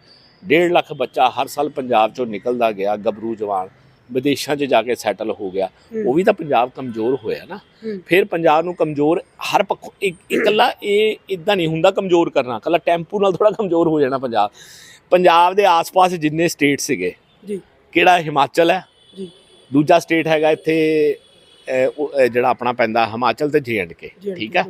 1.5 ਲੱਖ ਬੱਚਾ ਹਰ ਸਾਲ ਪੰਜਾਬ 'ਚੋਂ ਨਿਕਲਦਾ ਗਿਆ ਗੱਭਰੂ ਜਵਾਨ ਵਿਦੇਸ਼ਾਂ 'ਚ ਜਾ ਕੇ ਸੈਟਲ ਹੋ ਗਿਆ। ਉਹ ਵੀ ਤਾਂ ਪੰਜਾਬ ਕਮਜ਼ੋਰ ਹੋਇਆ ਨਾ। ਫਿਰ ਪੰਜਾਬ ਨੂੰ ਕਮਜ਼ੋਰ ਹਰ ਪੱਖੋਂ ਇੱਕ- ਇਕੱਲਾ ਇਹ ਇਦਾਂ ਨਹੀਂ ਹੁੰਦਾ ਕਮਜ਼ੋਰ ਕਰਨਾ ਇਕੱਲਾ ਟੈਂਪੂ ਨਾਲ ਥੋੜਾ ਕਮਜ਼ੋਰ ਹੋ ਜਾਣਾ ਪੰਜਾਬ। ਪੰਜਾਬ ਦੇ ਆਸ-ਪਾਸ ਜਿੰਨੇ ਸਟੇਟ ਸੀਗੇ ਜੀ। ਕਿਹੜਾ ਹਿਮਾਚਲ ਹੈ? ਜੀ। ਦੂਜਾ ਸਟੇਟ ਹੈਗਾ ਇੱਥੇ ਜਿਹੜਾ ਆਪਣਾ ਪੈਂਦਾ ਹਿਮਾਚਲ ਤੇ ਕੇ ਜੀ, ਠੀਕ ਹੈ?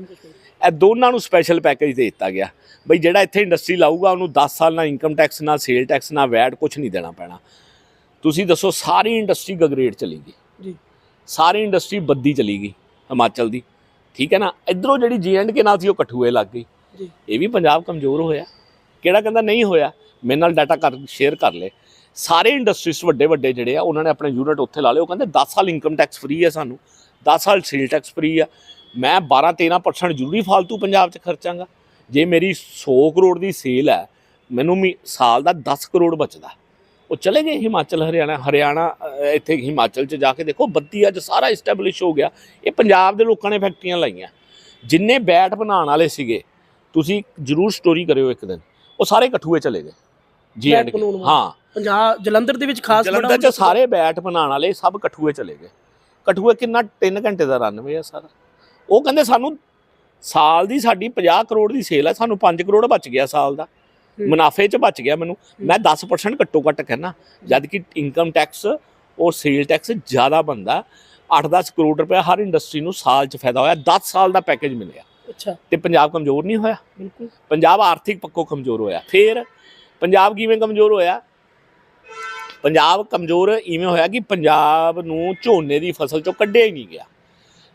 ਇਹ ਦੋਨਾਂ ਨੂੰ ਸਪੈਸ਼ਲ ਪੈਕੇਜ ਦੇ ਦਿੱਤਾ ਗਿਆ। ਬਈ ਜਿਹੜਾ ਇੱਥੇ ਇੰਡਸਟਰੀ ਲਾਊਗਾ ਉਹਨੂੰ 10 ਸਾਲ ਨਾ ਇਨਕਮ ਟੈਕਸ ਨਾ ਸੇਲ ਟੈਕਸ ਨਾ ਵੈਟ ਕੁਝ ਨਹੀਂ ਦੇਣਾ ਪੈਣਾ। ਤੁਸੀਂ ਦੱਸੋ ਸਾਰੀ ਇੰਡਸਟਰੀ ਗਗਰੇਟ ਚਲੀ ਗਈ ਜੀ। ਸਾਰੀ ਇੰਡਸਟਰੀ ਬੱਦੀ ਚਲੀ ਗਈ ਹਿਮਾਚਲ ਦੀ। ਠੀਕ ਹੈ ਨਾ? ਇਧਰੋਂ ਜਿਹੜੀ ਜੀ ਐਂਡ ਕੇ ਨਾਲ ਸੀ ਉਹ ਕਠੂਏ ਲੱਗ ਗਈ। ਜੀ। ਇਹ ਵੀ ਪੰਜਾਬ ਕਮਜ਼ੋਰ ਹੋਇਆ। ਕਿਹੜਾ ਕਹਿੰਦਾ ਨਹੀਂ ਹੋਇਆ? ਮੇਰੇ ਨਾਲ ਡਾਟਾ ਕਰ ਸ਼ੇਅਰ ਕਰ ਲੈ। ਸਾਰੇ ਇੰਡਸਟਰੀਜ਼ ਵੱਡੇ ਵੱਡੇ ਜਿਹੜੇ ਆ ਉਹਨਾਂ ਨੇ ਆਪਣੇ ਯੂਨਿਟ ਉੱਥੇ ਲਾ ਲਏ ਉਹ ਕਹਿੰਦੇ 10 ਸਾਲ ਇਨਕਮ ਟੈਕਸ ਫ੍ਰੀ ਹੈ ਸਾਨੂੰ। 10 ਸਾਲ ਸੇਲ ਟੈਕਸ ਫ੍ਰੀ ਆ। ਮੈਂ 12 13% ਜ਼ਰੂਰੀ ਫालतू ਪੰਜਾਬ 'ਚ ਖਰਚਾਂਗਾ। ਜੇ ਮੇਰੀ 100 ਕਰੋੜ ਦੀ ਸੇਲ ਹੈ ਮੈਨੂੰ ਵੀ ਸਾਲ ਦਾ 10 ਕਰੋੜ ਬਚਦਾ। ਉਹ ਚਲੇ ਗਏ ਹਿਮਾਚਲ ਹਰਿਆਣਾ ਹਰਿਆਣਾ ਇੱਥੇ ਹਿਮਾਚਲ 'ਚ ਜਾ ਕੇ ਦੇਖੋ ਬੱਤੀ ਅੱਜ ਸਾਰਾ ਇਸਟੈਬਲਿਸ਼ ਹੋ ਗਿਆ। ਇਹ ਪੰਜਾਬ ਦੇ ਲੋਕਾਂ ਨੇ ਫੈਕਟਰੀਆਂ ਲਾਈਆਂ। ਜਿੰਨੇ ਬੈਟ ਬਣਾਉਣ ਵਾਲੇ ਸੀਗੇ ਤੁਸੀਂ ਜਰੂਰ ਸਟੋਰੀ ਕਰਿਓ ਇੱਕ ਦਿਨ। ਉਹ ਸਾਰੇ ਕਠੂਏ ਚਲੇ ਗਏ। ਜੀ ਐਂਡ। ਹਾਂ। ਪੰਜਾਬ ਜਲੰਧਰ ਦੇ ਵਿੱਚ ਖਾਸ ਜਲੰਧਰ ਚ ਸਾਰੇ ਬੈਟ ਬਣਾਉਣ ਵਾਲੇ ਸਭ ਕਠੂਏ ਚਲੇ ਗਏ। ਕਠੂਏ ਕਿੰਨਾ 3 ਘੰਟੇ ਦਾ ਰਨਵੇ ਆ ਸਾਰਾ। ਉਹ ਕਹਿੰਦੇ ਸਾਨੂੰ ਸਾਲ ਦੀ ਸਾਡੀ 50 ਕਰੋੜ ਦੀ ਸੇਲ ਹੈ ਸਾਨੂੰ 5 ਕਰੋੜ ਬਚ ਗਿਆ ਸਾਲ ਦਾ। ਮੁਨਾਫੇ ਚ ਬਚ ਗਿਆ ਮੈਨੂੰ। ਮੈਂ 10% ਘੱਟੋ ਘੱਟ ਕਹਿਣਾ ਜਦ ਕਿ ਇਨਕਮ ਟੈਕਸ ਔਰ ਸੇਲ ਟੈਕਸ ਜ਼ਿਆਦਾ ਬੰਦਾ 8-10 ਕਰੋੜ ਰੁਪਏ ਹਰ ਇੰਡਸਟਰੀ ਨੂੰ ਸਾਲ ਚ ਫਾਇਦਾ ਹੋਇਆ 10 ਸਾਲ ਦਾ ਪੈਕੇਜ ਮਿਲਿਆ। ਅੱਛਾ। ਤੇ ਪੰਜਾਬ ਕਮਜ਼ੋਰ ਨਹੀਂ ਹੋਇਆ। ਬਿਲਕੁਲ। ਪੰਜਾਬ ਆਰਥਿਕ ਪੱਖੋਂ ਕਮਜ਼ੋਰ ਹੋਇਆ। ਫਿਰ ਪੰਜਾਬ ਕਿਵੇਂ ਕਮਜ਼ੋਰ ਹੋਇਆ? ਪੰਜਾਬ ਕਮਜ਼ੋਰ ਇਵੇਂ ਹੋਇਆ ਕਿ ਪੰਜਾਬ ਨੂੰ ਝੋਨੇ ਦੀ ਫਸਲ ਚੋਂ ਕੱਢਿਆ ਹੀ ਨਹੀਂ ਗਿਆ।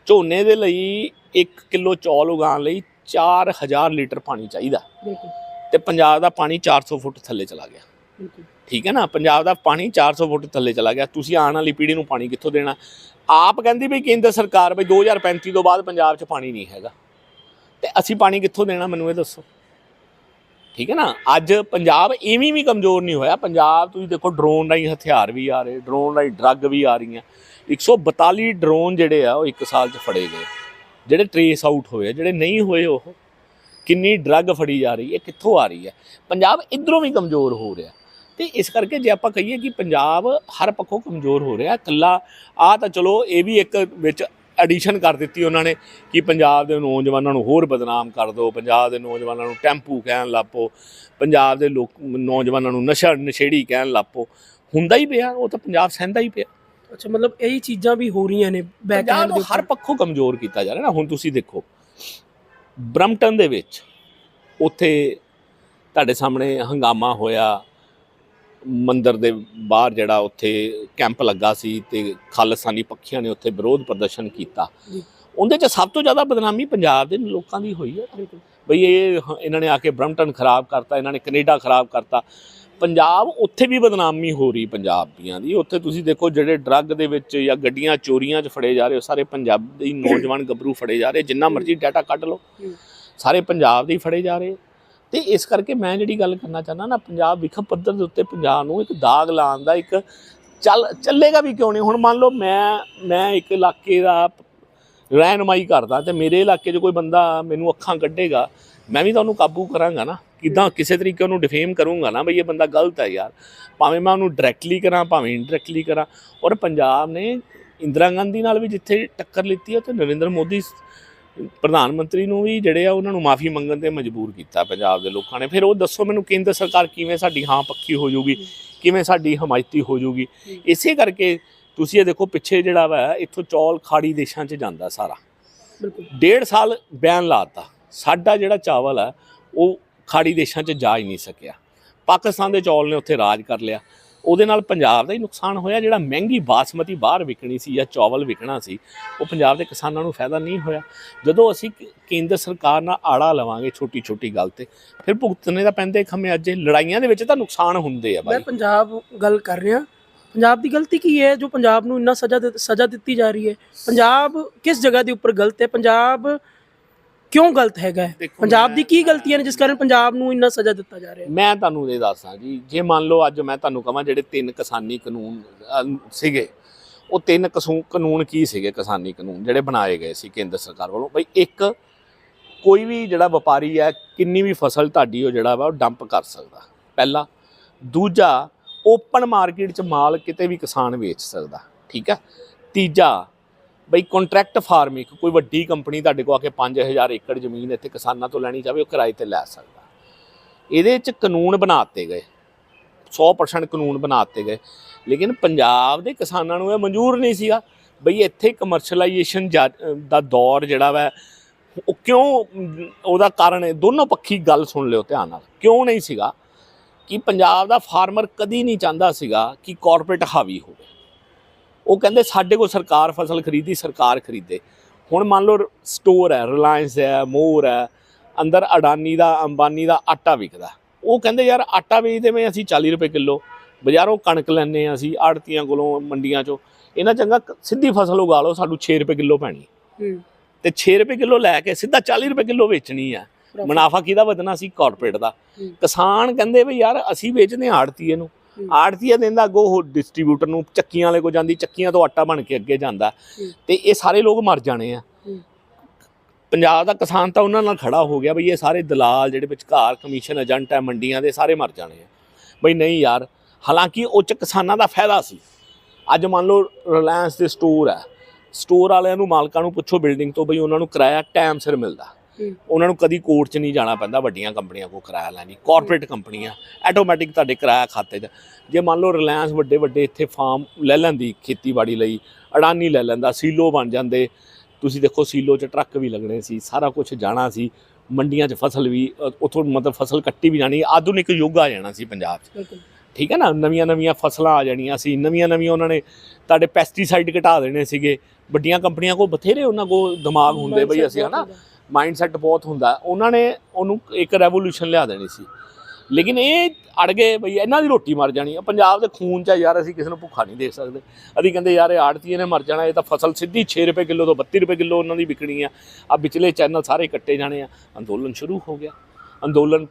ਝੋਨੇ ਦੇ ਲਈ 1 ਕਿਲੋ ਚੌਲ ਉਗਾਉਣ ਲਈ 4000 ਲੀਟਰ ਪਾਣੀ ਚਾਹੀਦਾ। ਬਿਲਕੁਲ। ਤੇ ਪੰਜਾਬ ਦਾ ਪਾਣੀ 400 ਫੁੱਟ ਥੱਲੇ ਚਲਾ ਗਿਆ। ਬਿਲਕੁਲ। ਠੀਕ ਹੈ ਨਾ? ਪੰਜਾਬ ਦਾ ਪਾਣੀ 400 ਫੁੱਟ ਥੱਲੇ ਚਲਾ ਗਿਆ। ਤੁਸੀਂ ਆਉਣ ਵਾਲੀ ਪੀੜ੍ਹੀ ਨੂੰ ਪਾਣੀ ਕਿੱਥੋਂ ਦੇਣਾ? ਆਪ ਕਹਿੰਦੀ ਵੀ ਕੇਂਦਰ ਸਰਕਾਰ ਵੀ 2035 ਤੋਂ ਬਾਅਦ ਪੰਜਾਬ 'ਚ ਪਾਣੀ ਨਹੀਂ ਹੈਗਾ। ਤੇ ਅਸੀਂ ਪਾਣੀ ਕਿੱਥੋਂ ਦੇਣਾ? ਮੈਨੂੰ ਇਹ ਦੱਸੋ। ਠੀਕ ਹੈ ਨਾ? ਅੱਜ ਪੰਜਾਬ ਇਵੇਂ ਵੀ ਕਮਜ਼ੋਰ ਨਹੀਂ ਹੋਇਆ। ਪੰਜਾਬ ਤੁਸੀਂ ਦੇਖੋ ਡਰੋਨ ਰਾਹੀਂ ਹਥਿਆਰ ਵੀ ਆ ਰਹੇ ਡਰੋਨ ਰਾਹੀਂ ਡਰੱਗ ਵੀ ਆ ਰਹੀਆਂ। 142 ਡਰੋਨ ਜਿਹੜੇ ਆ ਉਹ ਇੱਕ ਸਾਲ 'ਚ ਫੜੇ ਗਏ। ਜਿਹੜੇ ਟਰੇਸ ਆਊਟ ਹੋਏ ਆ, ਜਿਹੜੇ ਨਹੀਂ ਹੋਏ ਉਹ ਕਿੰਨੀ ਡਰੱਗ ਫੜੀ ਜਾ ਰਹੀ ਹੈ ਕਿੱਥੋਂ ਆ ਰਹੀ ਹੈ। ਪੰਜਾਬ ਇਧਰੋਂ ਵੀ ਕਮਜ਼ੋਰ ਹੋ ਰਿਹਾ। ਤੇ ਇਸ ਕਰਕੇ ਜੇ ਆਪਾਂ ਕਹੀਏ ਕਿ ਪੰਜਾਬ ਹਰ ਪੱਖੋਂ ਕਮਜ਼ੋਰ ਹੋ ਰਿਹਾ ਕੱਲਾ ਆ ਤਾਂ ਚਲੋ ਇਹ ਵੀ ਇੱਕ ਵਿੱਚ ਐਡੀਸ਼ਨ ਕਰ ਦਿੱਤੀ ਉਹਨਾਂ ਨੇ ਕਿ ਪੰਜਾਬ ਦੇ ਨੌਜਵਾਨਾਂ ਨੂੰ ਹੋਰ ਬਦਨਾਮ ਕਰ ਦਿਓ ਪੰਜਾਬ ਦੇ ਨੌਜਵਾਨਾਂ ਨੂੰ ਟੈਂਪੂ ਕਹਿਣ ਲੱਪੋ ਪੰਜਾਬ ਦੇ ਲੋਕ ਨੌਜਵਾਨਾਂ ਨੂੰ ਨਸ਼ਾ ਨਸ਼ੇੜੀ ਕਹਿਣ ਲੱਪੋ ਹੁੰਦਾ ਹੀ ਪਿਆ ਉਹ ਤਾਂ ਪੰਜਾਬ ਸਹਿੰਦਾ ਹੀ ਪਿਆ। ਅੱਛਾ ਮਤਲਬ ਇਹੀ ਚੀਜ਼ਾਂ ਵੀ ਹੋ ਰਹੀਆਂ ਨੇ ਬੈਕ ਪੰਜਾਬ ਨੂੰ ਹਰ ਪੱਖੋਂ ਕਮਜ਼ੋਰ ਕੀਤਾ ਜਾ ਰਿਹਾ ਨਾ ਹੁਣ ਤੁਸੀਂ ਦੇਖੋ ਬ੍ਰਮਟਨ ਦੇ ਵਿੱਚ ਉੱਥੇ ਤੁਹਾਡੇ ਸਾਹਮਣੇ ਹੰਗਾਮਾ ਹੋਇਆ ਮੰਦਿਰ ਦੇ ਬਾਹਰ ਜਿਹੜਾ ਉੱਥੇ ਕੈਂਪ ਲੱਗਾ ਸੀ ਤੇ ਖਾਲਸਾਨੀ ਪੱਖੀਆਂ ਨੇ ਉੱਥੇ ਵਿਰੋਧ ਪ੍ਰਦਰਸ਼ਨ ਕੀਤਾ। ਉਹਦੇ 'ਚ ਸਭ ਤੋਂ ਜ਼ਿਆਦਾ ਬਦਨਾਮੀ ਪੰਜਾਬ ਦੇ ਲੋਕਾਂ ਦੀ ਹੋਈ ਹੈ। ਬਈ ਇਹ ਇਹਨਾਂ ਨੇ ਆ ਕੇ ਬ੍ਰਮਟਨ ਖਰਾਬ ਕਰਤਾ ਇਹਨਾਂ ਨੇ ਕੈਨੇਡਾ ਖਰਾਬ ਕਰਤਾ। ਪੰਜਾਬ ਉੱਥੇ ਵੀ ਬਦਨਾਮੀ ਹੋ ਰਹੀ ਪੰਜਾਬੀਆਂ ਦੀ। ਉੱਥੇ ਤੁਸੀਂ ਦੇਖੋ ਜਿਹੜੇ ਡਰੱਗ ਦੇ ਵਿੱਚ ਜਾਂ ਗੱਡੀਆਂ ਚੋਰੀਆਂ 'ਚ ਫੜੇ ਜਾ ਰਹੇ ਉਹ ਸਾਰੇ ਪੰਜਾਬੀ ਨੌਜਵਾਨ ਗੱਭਰੂ ਫੜੇ ਜਾ ਰਹੇ ਜਿੰਨਾ ਮਰਜ਼ੀ ਡਾਟਾ ਕੱਢ ਲਓ। ਹੂੰ। ਸਾਰੇ ਪੰਜਾਬ ਦੇ ਹੀ ਫੜੇ ਜਾ ਰਹੇ। ਤੇ ਇਸ ਕਰਕੇ ਮੈਂ ਜਿਹੜੀ ਗੱਲ ਕਰਨਾ ਚਾਹੁੰਦਾ ਨਾ ਪੰਜਾਬ ਵਿਖਾ ਪੱਧਰ ਦੇ ਉੱਤੇ ਪੰਜਾਬ ਨੂੰ ਇੱਕ ਦਾਗ ਲਾਉਣ ਦਾ ਇੱਕ ਚੱਲ ਚੱਲੇਗਾ ਵੀ ਕਿਉਂ ਨਹੀਂ? ਹੁਣ ਮੰਨ ਲਓ ਮੈਂ ਮੈਂ ਇੱਕ ਇਲਾਕੇ ਦਾ ਰਹਿਨਮਾਈ ਕਰਦਾ ਤੇ ਮੇਰੇ ਇਲਾਕੇ 'ਚ ਕੋਈ ਬੰਦਾ ਮੈਨੂੰ ਅੱਖਾਂ ਕੱਢੇਗਾ ਮੈਂ ਵੀ ਤਾਂ ਉਹਨੂੰ ਕਾਬੂ ਕਰਾਂਗਾ ਨਾ। ਕਿਦਾਂ ਕਿਸੇ ਤਰੀਕੇ ਉਹਨੂੰ ਡਿਫੇਮ ਕਰੂੰਗਾ ਨਾ ਬਈ ਇਹ ਬੰਦਾ ਗਲਤ ਹੈ ਯਾਰ। ਭਾਵੇਂ ਮੈਂ ਉਹਨੂੰ ਡਾਇਰੈਕਟਲੀ ਕਰਾਂ ਭਾਵੇਂ ਇਨਡਾਇਰੈਕਟਲੀ ਕਰਾਂ। ਔਰ ਪੰਜਾਬ ਨੇ ਇੰਦਰਾ ਗਾਂਧੀ ਨਾਲ ਵੀ ਜਿੱਥੇ ਟੱਕਰ ਲਿੱਤੀ ਹੈ ਤੇ ਨਰਿੰਦਰ ਮੋਦੀ ਪ੍ਰਧਾਨ ਮੰਤਰੀ ਨੂੰ ਵੀ ਜਿਹੜੇ ਆ ਉਹਨਾਂ ਨੂੰ ਮਾਫੀ ਮੰਗਣ ਤੇ ਮਜਬੂਰ ਕੀਤਾ ਪੰਜਾਬ ਦੇ ਲੋਕਾਂ ਨੇ। ਫਿਰ ਉਹ ਦੱਸੋ ਮੈਨੂੰ ਕੇਂਦਰ ਸਰਕਾਰ ਕਿਵੇਂ ਸਾਡੀ ਹਾਂ ਪੱਕੀ ਹੋ ਜਾਊਗੀ ਕਿਵੇਂ ਸਾਡੀ ਹਮਾਇਤੀ ਹੋ ਜਾਊਗੀ ਇਸੇ ਕਰਕੇ ਤੁਸੀਂ ਇਹ ਦੇਖੋ ਪਿੱਛੇ ਜਿਹੜਾ ਵਾ ਇੱਥੋਂ ਚੌਲ ਖਾੜੀ ਦੇਸ਼ਾਂ 'ਚ ਜਾਂਦਾ ਸਾਰਾ। ਬਿਲਕੁਲ। ਡੇਢ ਸਾਲ ਬੈਨ ਲਾਤਾ ਸਾਡਾ ਜਿਹੜਾ ਚਾਵਲ ਹੈ ਉਹ ਖਾੜੀ ਦੇਸ਼ਾਂ 'ਚ ਜਾ ਹੀ ਨਹੀਂ ਸਕਿਆ। ਪਾਕਿਸਤਾਨ ਦੇ ਚੌਲ ਨੇ ਉੱਥੇ ਰਾਜ ਕਰ ਲਿਆ। ਉਹਦੇ ਨਾਲ ਪੰਜਾਬ ਦਾ ਹੀ ਨੁਕਸਾਨ ਹੋਇਆ। ਜਿਹੜਾ ਮਹਿੰਗੀ ਬਾਸਮਤੀ ਬਾਹਰ ਵਿਕਣੀ ਸੀ ਜਾਂ ਚਾਵਲ ਵਿਕਣਾ ਸੀ ਉਹ ਪੰਜਾਬ ਦੇ ਕਿਸਾਨਾਂ ਨੂੰ ਫਾਇਦਾ ਨਹੀਂ ਹੋਇਆ। ਜਦੋਂ ਅਸੀਂ ਕੇਂਦਰ ਸਰਕਾਰ ਨਾਲ ਆੜਾ ਲਵਾਂਗੇ ਛੋਟੀ ਛੋਟੀ ਗੱਲ ਤੇ ਫਿਰ ਭੁਗਤਣੇ ਦਾ ਪੈਂਦੇ ਖਮੇ। ਅੱਜ ਲੜਾਈਆਂ ਦੇ ਵਿੱਚ ਤਾਂ ਨੁਕਸਾਨ ਹੁੰਦੇ ਆ ਮੈਂ ਬਾਈ। ਪੰਜਾਬ ਗੱਲ ਕਰ ਰਿਹਾ। ਪੰਜਾਬ ਦੀ ਗਲਤੀ ਕੀ ਹੈ ਜੋ ਪੰਜਾਬ ਨੂੰ ਇੰਨਾ ਸਜ਼ਾ ਸਜ਼ਾ ਦਿੱਤੀ ਜਾ ਰਹੀ ਹੈ? ਪੰਜਾਬ ਕਿਸ ਜਗ੍ਹਾ ਦੇ ਉੱਪਰ ਗਲਤ ਹੈ? ਪੰਜਾਬ ਕਿਉਂ ਗਲਤ ਹੈਗਾ ਪੰਜਾਬ ਦੀ ਕੀ ਗਲਤੀਆਂ ਨੇ ਜਿਸ ਕਾਰਨ ਪੰਜਾਬ ਨੂੰ ਇੰਨਾ ਸਜ਼ਾ ਦਿੱਤਾ ਜਾ ਰਿਹਾ ਮੈਂ ਤੁਹਾਨੂੰ ਇਹ ਦੱਸਾਂ ਜੀ ਜੇ ਮੰਨ ਲਓ ਅੱਜ ਮੈਂ ਤੁਹਾਨੂੰ ਕਹਾਂ ਜਿਹੜੇ ਤਿੰਨ ਕਿਸਾਨੀ ਕਾਨੂੰਨ ਸੀਗੇ ਉਹ ਤਿੰਨ ਕਸੂ ਕਾਨੂੰਨ ਕੀ ਸੀਗੇ ਕਿਸਾਨੀ ਕਾਨੂੰਨ ਜਿਹੜੇ ਬਣਾਏ ਗਏ ਸੀ ਕੇਂਦਰ ਸਰਕਾਰ ਵੱਲੋਂ? ਬਈ ਇੱਕ ਕੋਈ ਵੀ ਜਿਹੜਾ ਵਪਾਰੀ ਹੈ ਕਿੰਨੀ ਵੀ ਫਸਲ ਤੁਹਾਡੀ ਉਹ ਜਿਹੜਾ ਵਾ ਉਹ ਡੰਪ ਕਰ ਸਕਦਾ। ਪਹਿਲਾ। ਦੂਜਾ ਓਪਨ ਮਾਰਕੀਟ 'ਚ ਮਾਲ ਕਿਤੇ ਵੀ ਕਿਸਾਨ ਵੇਚ ਸਕਦਾ, ਠੀਕ ਹੈ ਤੀਜਾ, ਬਈ ਕੰਟਰੈਕਟ ਫਾਰਮਿੰਗ ਕੋਈ ਵੱਡੀ ਕੰਪਨੀ ਤੁਹਾਡੇ ਕੋਲ ਆ ਕੇ 5000 ਏਕੜ ਜ਼ਮੀਨ ਇੱਥੇ ਕਿਸਾਨਾਂ ਤੋਂ ਲੈਣੀ ਚਾਹੇ ਉਹ ਕਿਰਾਏ ਤੇ ਲੈ ਸਕਦਾ। ਇਹਦੇ 'ਚ ਕਾਨੂੰਨ ਬਣਾਤੇ ਗਏ 100% ਕਾਨੂੰਨ ਬਣਾਤੇ ਗਏ, ਲੇਕਿਨ ਪੰਜਾਬ ਦੇ ਕਿਸਾਨਾਂ ਨੂੰ ਇਹ ਮਨਜ਼ੂਰ ਨਹੀਂ ਸੀਗਾ ਬਈ ਇੱਥੇ ਕਮਰਸ਼ੀਅਲਾਈਜੇਸ਼ਨ ਦਾ ਦੌਰ ਜਿਹੜਾ ਵਾ, ਉਹ ਕਿਉਂ, ਉਹਦਾ ਕਾਰਨ ਦੋਨੋਂ ਪੱਖੀ ਗੱਲ ਸੁਣ ਲਿਓ ਧਿਆਨ ਨਾਲ, ਕਿਉਂ ਨਹੀਂ ਸੀਗਾ? ਕਿ ਪੰਜਾਬ ਦਾ ਫਾਰਮਰ ਕਦੀ ਨਹੀਂ ਚਾਹੁੰਦਾ ਸੀਗਾ ਕਿ ਕਾਰਪੋਰੇਟ ਹਾਵੀ ਹੋਵੇ। ਉਹ ਕਹਿੰਦੇ ਸਾਡੇ ਕੋਲ ਸਰਕਾਰ ਫਸਲ ਖਰੀਦੀ ਸਰਕਾਰ ਖਰੀਦੇ। ਹੁਣ ਮੰਨ ਲਓ ਸਟੋਰ ਹੈ ਰਿਲਾਇੰਸ ਹੈ ਮੋਰ ਹੈ ਅੰਦਰ ਅਡਾਨੀ ਦਾ ਅੰਬਾਨੀ ਦਾ ਆਟਾ ਵਿਕਦਾ। ਉਹ ਕਹਿੰਦੇ ਯਾਰ ਆਟਾ ਵੇਚਦੇ ਮੈਂ ਅਸੀਂ 40 ਰੁਪਏ ਕਿਲੋ ਬਾਜ਼ਾਰੋਂ ਕਣਕ ਲੈਂਦੇ ਹਾਂ ਅਸੀਂ ਆੜਤੀਆਂ ਕੋਲੋਂ ਮੰਡੀਆਂ ਚੋਂ। ਇਹਨਾਂ ਚੰਗਾ ਸਿੱਧੀ ਫਸਲ ਉਗਾ ਲਓ ਸਾਨੂੰ 6 ਰੁਪਏ ਕਿਲੋ ਪੈਣੀ। ਤੇ 6 ਰੁਪਏ ਕਿਲੋ ਲੈ ਕੇ ਸਿੱਧਾ 40 ਰੁਪਏ ਕਿਲੋ ਵੇਚਣੀ ਆ ਮੁਨਾਫਾ ਕਿਹਦਾ ਵਧਣਾ ਸੀ ਕਾਰਪੋਰੇਟ ਦਾ। ਕਿਸਾਨ ਕਹਿੰਦੇ ਵੀ ਯਾਰ ਅਸੀਂ ਵੇਚਦੇ ਆੜਤੀਏ ਨੂੰ। ਆੜਤੀਆ ਦਿੰਦਾ ਅੱਗੋਂ ਉਹ ਡਿਸਟ੍ਰੀਬਿਊਟਰ ਨੂੰ ਚੱਕੀਆਂ ਵਾਲੇ ਕੋ ਜਾਂਦੀ ਚੱਕੀਆਂ ਤੋਂ ਆਟਾ ਬਣ ਕੇ ਅੱਗੇ ਜਾਂਦਾ। ਤੇ ਇਹ ਸਾਰੇ ਲੋਕ ਮਰ ਜਾਣੇ ਆ। ਪੰਜਾਬ ਦਾ ਕਿਸਾਨ ਤਾਂ ਉਹਨਾਂ ਨਾਲ ਖੜਾ ਹੋ ਗਿਆ ਬਈ ਇਹ ਸਾਰੇ ਦਲਾਲ ਜਿਹੜੇ ਵਿਚਕਾਰ ਕਮਿਸ਼ਨ ਏਜੰਟ ਹੈ ਮੰਡੀਆਂ ਦੇ ਸਾਰੇ ਮਰ ਜਾਣੇ ਆ ਬਈ ਨਹੀਂ ਯਾਰ ਹਾਲਾਂਕਿ ਉਹ ਚ ਕਿਸਾਨਾਂ ਦਾ ਫਾਇਦਾ ਸੀ ਅੱਜ ਮੰਨ ਲਓ ਰਿਲਾਇੰਸ ਦੇ ਸਟੋਰ ਹੈ ਸਟੋਰ ਵਾਲਿਆਂ ਨੂੰ ਮਾਲਕਾਂ ਨੂੰ ਪੁੱਛੋ ਬਿਲਡਿੰਗ ਤੋਂ ਬਈ ਉਹਨਾਂ ਨੂੰ ਕਿਰਾਇਆ ਟਾਈਮ ਸਿਰ ਮਿਲਦਾ। ਉਹਨਾਂ ਨੂੰ ਕਦੀ ਕੋਰਟ 'ਚ ਨਹੀਂ ਜਾਣਾ ਪੈਂਦਾ ਵੱਡੀਆਂ ਕੰਪਨੀਆਂ ਕੋ ਕਿਰਾਇਆ ਲੈਣੀ ਕਾਰਪੋਰੇਟ ਕੰਪਨੀਆਂ ਆਟੋਮੈਟਿਕ ਤੁਹਾਡੇ ਕਿਰਾਇਆ ਖਾਤੇ 'ਚ। ਜੇ ਮੰਨ ਲਓ ਰਿਲਾਇੰਸ ਵੱਡੇ ਵੱਡੇ ਇੱਥੇ ਫਾਰਮ ਲੈ ਲੈਂਦੀ ਖੇਤੀਬਾੜੀ ਲਈ ਅਡਾਨੀ ਲੈ ਲੈਂਦਾ ਸੀਲੋ ਬਣ ਜਾਂਦੇ। ਤੁਸੀਂ ਦੇਖੋ ਸੀਲੋ 'ਚ ਟਰੱਕ ਵੀ ਲੱਗਣੇ ਸੀ ਸਾਰਾ ਕੁਝ ਜਾਣਾ ਸੀ। ਮੰਡੀਆਂ 'ਚ ਫਸਲ ਵੀ ਉੱਥੋਂ ਮਤਲਬ ਫਸਲ ਕੱਟੀ ਵੀ ਜਾਣੀ ਆਧੁਨਿਕ ਯੁੱਗ ਆ ਜਾਣਾ ਸੀ ਪੰਜਾਬ 'ਚ। ਠੀਕ ਹੈ ਨਾ? ਨਵੀਆਂ ਨਵੀਆਂ ਫਸਲਾਂ ਆ ਜਾਣੀਆਂ ਸੀ ਨਵੀਆਂ ਨਵੀਆਂ ਉਹਨਾਂ ਨੇ ਤੁਹਾਡੇ ਪੈਸਟੀਸਾਈਡ ਘਟਾ ਦੇਣੇ ਸੀਗੇ। ਵੱਡੀਆਂ ਕੰਪਨੀਆਂ ਕੋਲ ਬਥੇਰੇ ਉਹਨਾਂ ਕੋਲ ਦਿਮਾਗ ਹੁੰਦੇ ਬਈ ਅਸੀਂ ਹਨਾ ਮਾਈਂਡਸੈਟ ਬਹੁਤ ਹੁੰਦਾ, ਉਹਨਾਂ ਨੇ ਉਹਨੂੰ ਇੱਕ ਰੈਵੋਲੂਸ਼ਨ ਲਿਆ ਦੇਣੀ ਸੀ। ਲੇਕਿਨ ਇਹ ਅੜ ਗਏ ਬਈ, ਇਹਨਾਂ ਦੀ ਰੋਟੀ ਮਰ ਜਾਣੀ। ਆ ਪੰਜਾਬ ਦੇ ਖੂਨ 'ਚ ਯਾਰ, ਅਸੀਂ ਕਿਸੇ ਨੂੰ ਭੁੱਖਾ ਨਹੀਂ ਦੇਖ ਸਕਦੇ। ਅਸੀਂ ਕਹਿੰਦੇ ਯਾਰ, ਇਹ ਆੜਤੀਏ ਨੇ ਮਰ ਜਾਣਾ, ਇਹ ਤਾਂ ਫਸਲ ਸਿੱਧੀ 6 ਰੁਪਏ ਕਿਲੋ ਤੋਂ 32 ਰੁਪਏ ਕਿਲੋ ਉਹਨਾਂ ਦੀ ਵਿਕਣੀ ਆ। ਆ ਵਿਚਲੇ ਚੈਨਲ ਸਾਰੇ ਕੱਟੇ ਜਾਣੇ ਆ। ਅੰਦੋਲਨ ਸ਼ੁਰੂ ਹੋ ਗਿਆ। ਅੰਦੋਲਨ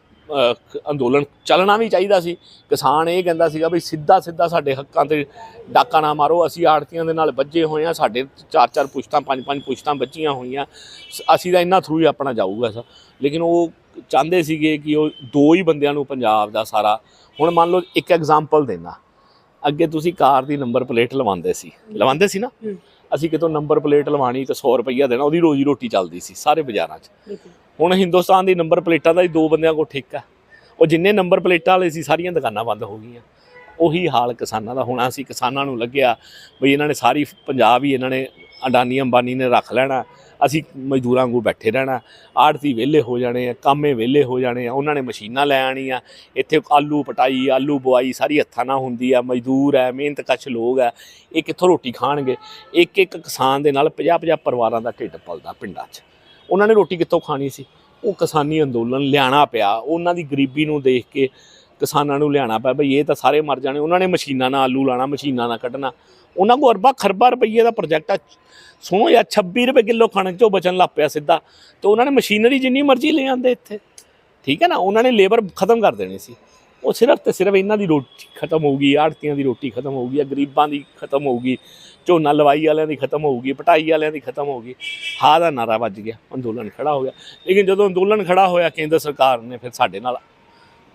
ਅੰਦੋਲਨ ਚੱਲਣਾ ਵੀ ਚਾਹੀਦਾ ਸੀ। ਕਿਸਾਨ ਇਹ ਕਹਿੰਦਾ ਸੀਗਾ ਵੀ ਸਿੱਧਾ ਸਿੱਧਾ ਸਾਡੇ ਹੱਕਾਂ ਤੇ ਡਾਕਾ ਨਾ ਮਾਰੋ ਅਸੀਂ ਆੜਤੀਆਂ ਦੇ ਨਾਲ ਵੱਜੇ ਹੋਏ ਆ ਸਾਡੇ ਚਾਰ ਚਾਰ ਪੁਸ਼ਤਾਂ ਪੰਜ ਪੰਜ ਪੁਸ਼ਤਾਂ ਬੱਚੀਆਂ ਹੋਈਆਂ ਅਸੀਂ ਤਾਂ ਇਹਨਾਂ ਥਰੂ ਹੀ ਆਪਣਾ ਜਾਊਗਾ ਸਰ। ਲੇਕਿਨ ਉਹ ਚਾਹੁੰਦੇ ਸੀਗੇ ਕਿ ਉਹ ਦੋ ਹੀ ਬੰਦਿਆਂ ਨੂੰ ਪੰਜਾਬ ਦਾ ਸਾਰਾ ਹੁਣ ਮੰਨ ਲਓ ਇੱਕ ਐਗਜ਼ਾਮਪਲ ਦੇਣਾ। ਅੱਗੇ ਤੁਸੀਂ ਕਾਰ ਦੀ ਨੰਬਰ ਪਲੇਟ ਲਵਾਉਂਦੇ ਸੀ। ਲਵਾਉਂਦੇ ਸੀ ਨਾ। ਅਸੀਂ ਕਿਤੋਂ ਨੰਬਰ ਪਲੇਟ ਲਵਾਣੀ ਤੇ 100 ਰੁਪਈਆ ਦੇਣਾ ਉਹਦੀ ਰੋਜੀ ਰੋਟੀ ਚੱਲਦੀ ਸੀ ਸਾਰੇ ਬਾਜ਼ਾਰਾਂ 'ਚ। ਹੁਣ ਹਿੰਦੁਸਤਾਨ ਦੀ ਨੰਬਰ ਪਲੇਟਾਂ ਦਾ ਹੀ ਦੋ ਬੰਦਿਆਂ ਕੋਲ ਠੇਕਾ। ਉਹ ਜਿੰਨੇ ਨੰਬਰ ਪਲੇਟਾਂ ਵਾਲੇ ਸੀ, ਸਾਰੀਆਂ ਦੁਕਾਨਾਂ ਬੰਦ ਹੋ ਗਈਆਂ। ਉਹੀ ਹਾਲ ਕਿਸਾਨਾਂ ਦਾ ਹੋਣਾ ਸੀ। ਕਿਸਾਨਾਂ ਨੂੰ ਲੱਗਿਆ ਵੀ ਇਹਨਾਂ ਨੇ ਸਾਰੀ ਪੰਜਾਬ ਹੀ ਇਹਨਾਂ ਨੇ ਅਡਾਨੀ ਅੰਬਾਨੀ ਨੇ ਰੱਖ ਲੈਣਾ। ਅਸੀਂ ਮਜ਼ਦੂਰਾਂ ਵਾਂਗੂ ਬੈਠੇ ਰਹਿਣਾ। ਆੜਤੀ ਵਿਹਲੇ ਹੋ ਜਾਣੇ ਆ, ਕਾਮੇ ਵਿਹਲੇ ਹੋ ਜਾਣੇ ਆ। ਉਹਨਾਂ ਨੇ ਮਸ਼ੀਨਾਂ ਲੈ ਆਣੀਆਂ। ਇੱਥੇ ਆਲੂ ਪਟਾਈ, ਆਲੂ ਬੁਆਈ, ਸਾਰੀ ਹੱਥਾਂ ਨਾਲ ਹੁੰਦੀ ਆ। ਮਜ਼ਦੂਰ ਹੈ ਮਿਹਨਤ ਕਸ਼ ਲੋਕ ਹੈ ਇਹ ਕਿੱਥੋਂ ਰੋਟੀ ਖਾਣਗੇ? ਇੱਕ ਇੱਕ ਕਿਸਾਨ ਦੇ ਨਾਲ 50 50 ਪਰਿਵਾਰਾਂ ਦਾ ਢਿੱਡ ਪਲਦਾ ਪਿੰਡਾਂ 'ਚ। ਉਹਨਾਂ ਨੇ ਰੋਟੀ ਕਿੱਥੋਂ ਖਾਣੀ ਸੀ? ਉਹ ਕਿਸਾਨੀ ਅੰਦੋਲਨ ਲਿਆਣਾ ਪਿਆ। ਉਹਨਾਂ ਦੀ ਗਰੀਬੀ ਨੂੰ ਦੇਖ ਕੇ ਕਿਸਾਨਾਂ ਨੂੰ ਲਿਆਣਾ ਪਿਆ ਬਈ ਇਹ ਤਾਂ ਸਾਰੇ ਮਰ ਜਾਣੇ। ਉਹਨਾਂ ਨੇ ਮਸ਼ੀਨਾਂ ਨਾਲ ਆਲੂ ਲਾਣਾ, ਮਸ਼ੀਨਾਂ ਨਾਲ ਕੱਢਣਾ। ਉਹਨਾਂ ਕੋਲ ਅਰਬਾਂ ਖਰਬਾਂ ਰੁਪਈਏ ਦਾ ਪ੍ਰੋਜੈਕਟ ਆ। ਸੁਣੋ ਯਾਰ 26 ਰੁਪਏ ਕਿਲੋ ਕਣਕ ਚੋਂ ਬਚਣ ਲੱਗ ਪਿਆ ਸਿੱਧਾ। ਤੇ ਉਹਨਾਂ ਨੇ ਮਸ਼ੀਨਰੀ ਜਿੰਨੀ ਮਰਜ਼ੀ ਲੈ ਆਂਦੇ ਇੱਥੇ। ਠੀਕ ਹੈ ਨਾ? ਉਹਨਾਂ ਨੇ ਲੇਬਰ ਖਤਮ ਕਰ ਦੇਣੀ ਸੀ। ਉਹ ਸਿਰਫ ਤੇ ਸਿਰਫ ਇਹਨਾਂ ਦੀ ਰੋਟੀ ਖਤਮ ਹੋਊਗੀ ਆੜਤੀਆਂ ਦੀ ਰੋਟੀ ਖਤਮ ਹੋਊਗੀ ਆ ਗਰੀਬਾਂ ਦੀ ਖਤਮ ਹੋਊਗੀ ਝੋਨਾ ਲਵਾਈ ਵਾਲਿਆਂ ਦੀ ਖਤਮ ਹੋਊਗੀ ਪਟਾਈ ਵਾਲਿਆਂ ਦੀ ਖਤਮ ਹੋਊਗੀ ਹਾਂ ਦਾ ਨਾਰਾ ਵੱਜ ਗਿਆ ਅੰਦੋਲਨ ਖੜਾ ਹੋ ਗਿਆ। ਲੇਕਿਨ ਜਦੋਂ ਅੰਦੋਲਨ ਖੜਾ ਹੋਇਆ ਕੇਂਦਰ ਸਰਕਾਰ ਨੇ ਫਿਰ ਸਾਡੇ ਨਾਲ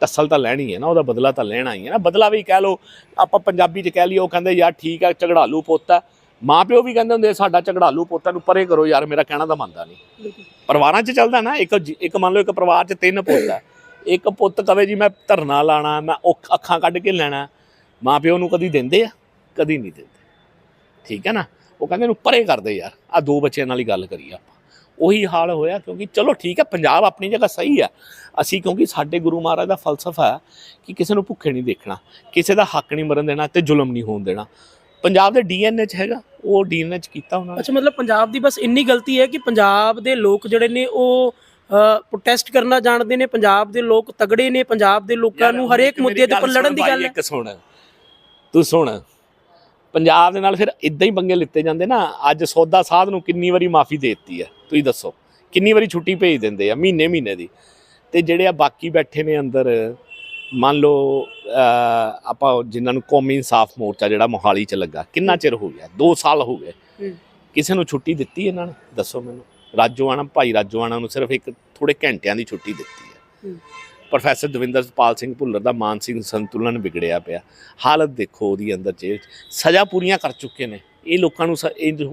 ਟੱਸਲ ਤਾਂ ਲੈਣੀ ਹੈ ਨਾ ਉਹਦਾ ਬਦਲਾ ਤਾਂ ਲੈਣਾ ਹੀ ਹੈ ਨਾ। ਬਦਲਾ ਵੀ ਕਹਿ ਲੋ ਆਪਾਂ ਪੰਜਾਬੀ 'ਚ ਕਹਿ ਲਈਏ ਉਹ ਕਹਿੰਦੇ ਯਾਰ ਠੀਕ ਹੈ ਝਗੜਾਲੂ ਪੁੱਤ ਹੈ। ਮਾਂ ਪਿਓ ਵੀ ਕਹਿੰਦੇ ਹੁੰਦੇ ਸਾਡਾ ਝਗੜਾਲੂ ਪੁੱਤਾਂ ਨੂੰ ਪਰੇ ਕਰੋ ਯਾਰ ਮੇਰਾ ਕਹਿਣਾ ਤਾਂ ਮੰਨਦਾ ਨਹੀਂ। ਪਰਿਵਾਰਾਂ 'ਚ ਚੱਲਦਾ ਨਾ ਇੱਕ ਇੱਕ ਮੰਨ ਲਓ ਇੱਕ ਪਰਿਵਾਰ 'ਚ ਤਿੰਨ ਪੁੱਤ ਹੈ। ਇੱਕ ਪੁੱਤ ਕਵੇ ਜੀ, ਮੈਂ ਧਰਨਾ ਲਾਣਾ, ਮੈਂ ਔਖ- ਅੱਖਾਂ ਕੱਢ ਕੇ ਲੈਣਾ। ਮਾਂ ਪਿਓ ਨੂੰ ਕਦੀ ਦਿੰਦੇ ਆ, ਕਦੀ ਨਹੀਂ ਦਿੰਦੇ। ਠੀਕ ਹੈ ਨਾ? ਉਹ ਕਹਿੰਦੇ ਨੂੰ ਪਰੇ ਕਰਦੇ ਯਾਰ। ਆ ਦੋ ਬੱਚਿਆਂ ਨਾਲ ਹੀ ਗੱਲ ਕਰੀ ਆਪਾਂ। ਉਹੀ ਹਾਲ ਹੋਇਆ ਕਿਉਂਕਿ ਚਲੋ ਠੀਕ ਹੈ, ਪੰਜਾਬ ਆਪਣੀ ਜਗ੍ਹਾ ਸਹੀ ਹੈ। ਅਸੀਂ ਕਿਉਂਕਿ ਸਾਡੇ ਗੁਰੂ ਮਹਾਰਾਜ ਦਾ ਫਲਸਫਾ ਹੈ ਕਿ ਕਿਸੇ ਨੂੰ ਭੁੱਖੇ ਨਹੀਂ ਦੇਖਣਾ, ਕਿਸੇ ਦਾ ਹੱਕ ਨਹੀਂ ਮਰਨ ਦੇਣਾ ਤੇ ਜ਼ੁਲਮ ਨਹੀਂ ਹੋਣ ਦੇਣਾ। ਪੰਜਾਬ ਦੇ ਡੀਐਨਏ 'ਚ ਹੈਗਾ, ਉਹ ਡੀਐਨਏ 'ਚ ਕੀਤਾ ਉਹਨਾਂ ਨੇ। ਅੱਛਾ, ਮਤਲਬ ਪੰਜਾਬ ਦੀ ਬਸ ਇੰਨੀ ਗਲਤੀ ਹੈ ਕਿ ਪੰਜਾਬ ਦੇ ਲੋਕ ਜਿਹੜੇ ਨੇ ਉਹ ਪ੍ਰੋਟੈਸਟ ਕਰਨਾ ਜਾਣਦੇ ਨੇ ਪੰਜਾਬ ਦੇ ਲੋਕ ਤਗੜੇ ਨੇ ਪੰਜਾਬ ਦੇ ਲੋਕਾਂ ਨੂੰ ਹਰੇਕ ਮੁੱਦੇ ਉੱਪਰ ਲੜਨ ਦੀ ਗੱਲ ਹੈ। ਇੱਕ ਸੁਣ ਤੂੰ ਸੁਣ। ਪੰਜਾਬ ਦੇ ਨਾਲ ਫਿਰ ਇਦਾਂ ਹੀ ਪੰਗੇ ਲਿੱਤੇ ਜਾਂਦੇ ਨਾ ਅੱਜ ਸੌਦਾ ਸਾਧ ਨੂੰ ਕਿੰਨੀ ਵਾਰੀ ਮਾਫੀ ਦੇ ਦਿੱਤੀ ਹੈ ਤੁਸੀਂ ਦੱਸੋ ਕਿੰਨੀ ਵਾਰੀ ਛੁੱਟੀ ਭੇਜ ਦਿੰਦੇ ਆ ਮਹੀਨੇ ਮਹੀਨੇ ਦੀ। ਤੇ ਜਿਹੜੇ ਆ ਬਾਕੀ ਬੈਠੇ ਨੇ ਅੰਦਰ ਮੰਨ ਲਓ ਆਪਾਂ ਜਿਨ੍ਹਾਂ ਨੂੰ ਕੌਮੀ ਇਨਸਾਫ ਮੋਰਚਾ ਜਿਹੜਾ ਮੋਹਾਲੀ ਚ ਲੱਗਾ ਕਿੰਨਾ ਚਿਰ ਹੋ ਗਿਆ? 2 ਸਾਲ ਹੋ ਗਏ। ਕਿਸੇ ਨੂੰ ਛੁੱਟੀ ਦਿੱਤੀ ਇਹਨਾਂ ਨੇ? ਦੱਸੋ ਮੈਨੂੰ। ਰਾਜੋਆਣਾ ਭਾਈ ਰਾਜੋਆਣਾ ਨੂੰ ਸਿਰਫ ਇੱਕ ਥੋੜੇ ਘੰਟਿਆਂ ਦੀ ਛੁੱਟੀ ਦਿੱਤੀ ਹੈ। ਪ੍ਰੋਫੈਸਰ ਦਵਿੰਦਰਪਾਲ ਸਿੰਘ ਭੁੱਲਰ ਦਾ ਮਾਨਸਿਕ ਸੰਤੁਲਨ ਵਿਗੜਿਆ ਪਿਆ। ਹਾਲਤ ਦੇਖੋ ਉਹਦੀ ਅੰਦਰ ਜੇਲ੍ਹ ਸਜ਼ਾ ਪੂਰੀਆਂ ਕਰ ਚੁੱਕੇ ਨੇ। ਇਹ ਲੋਕਾਂ ਨੂੰ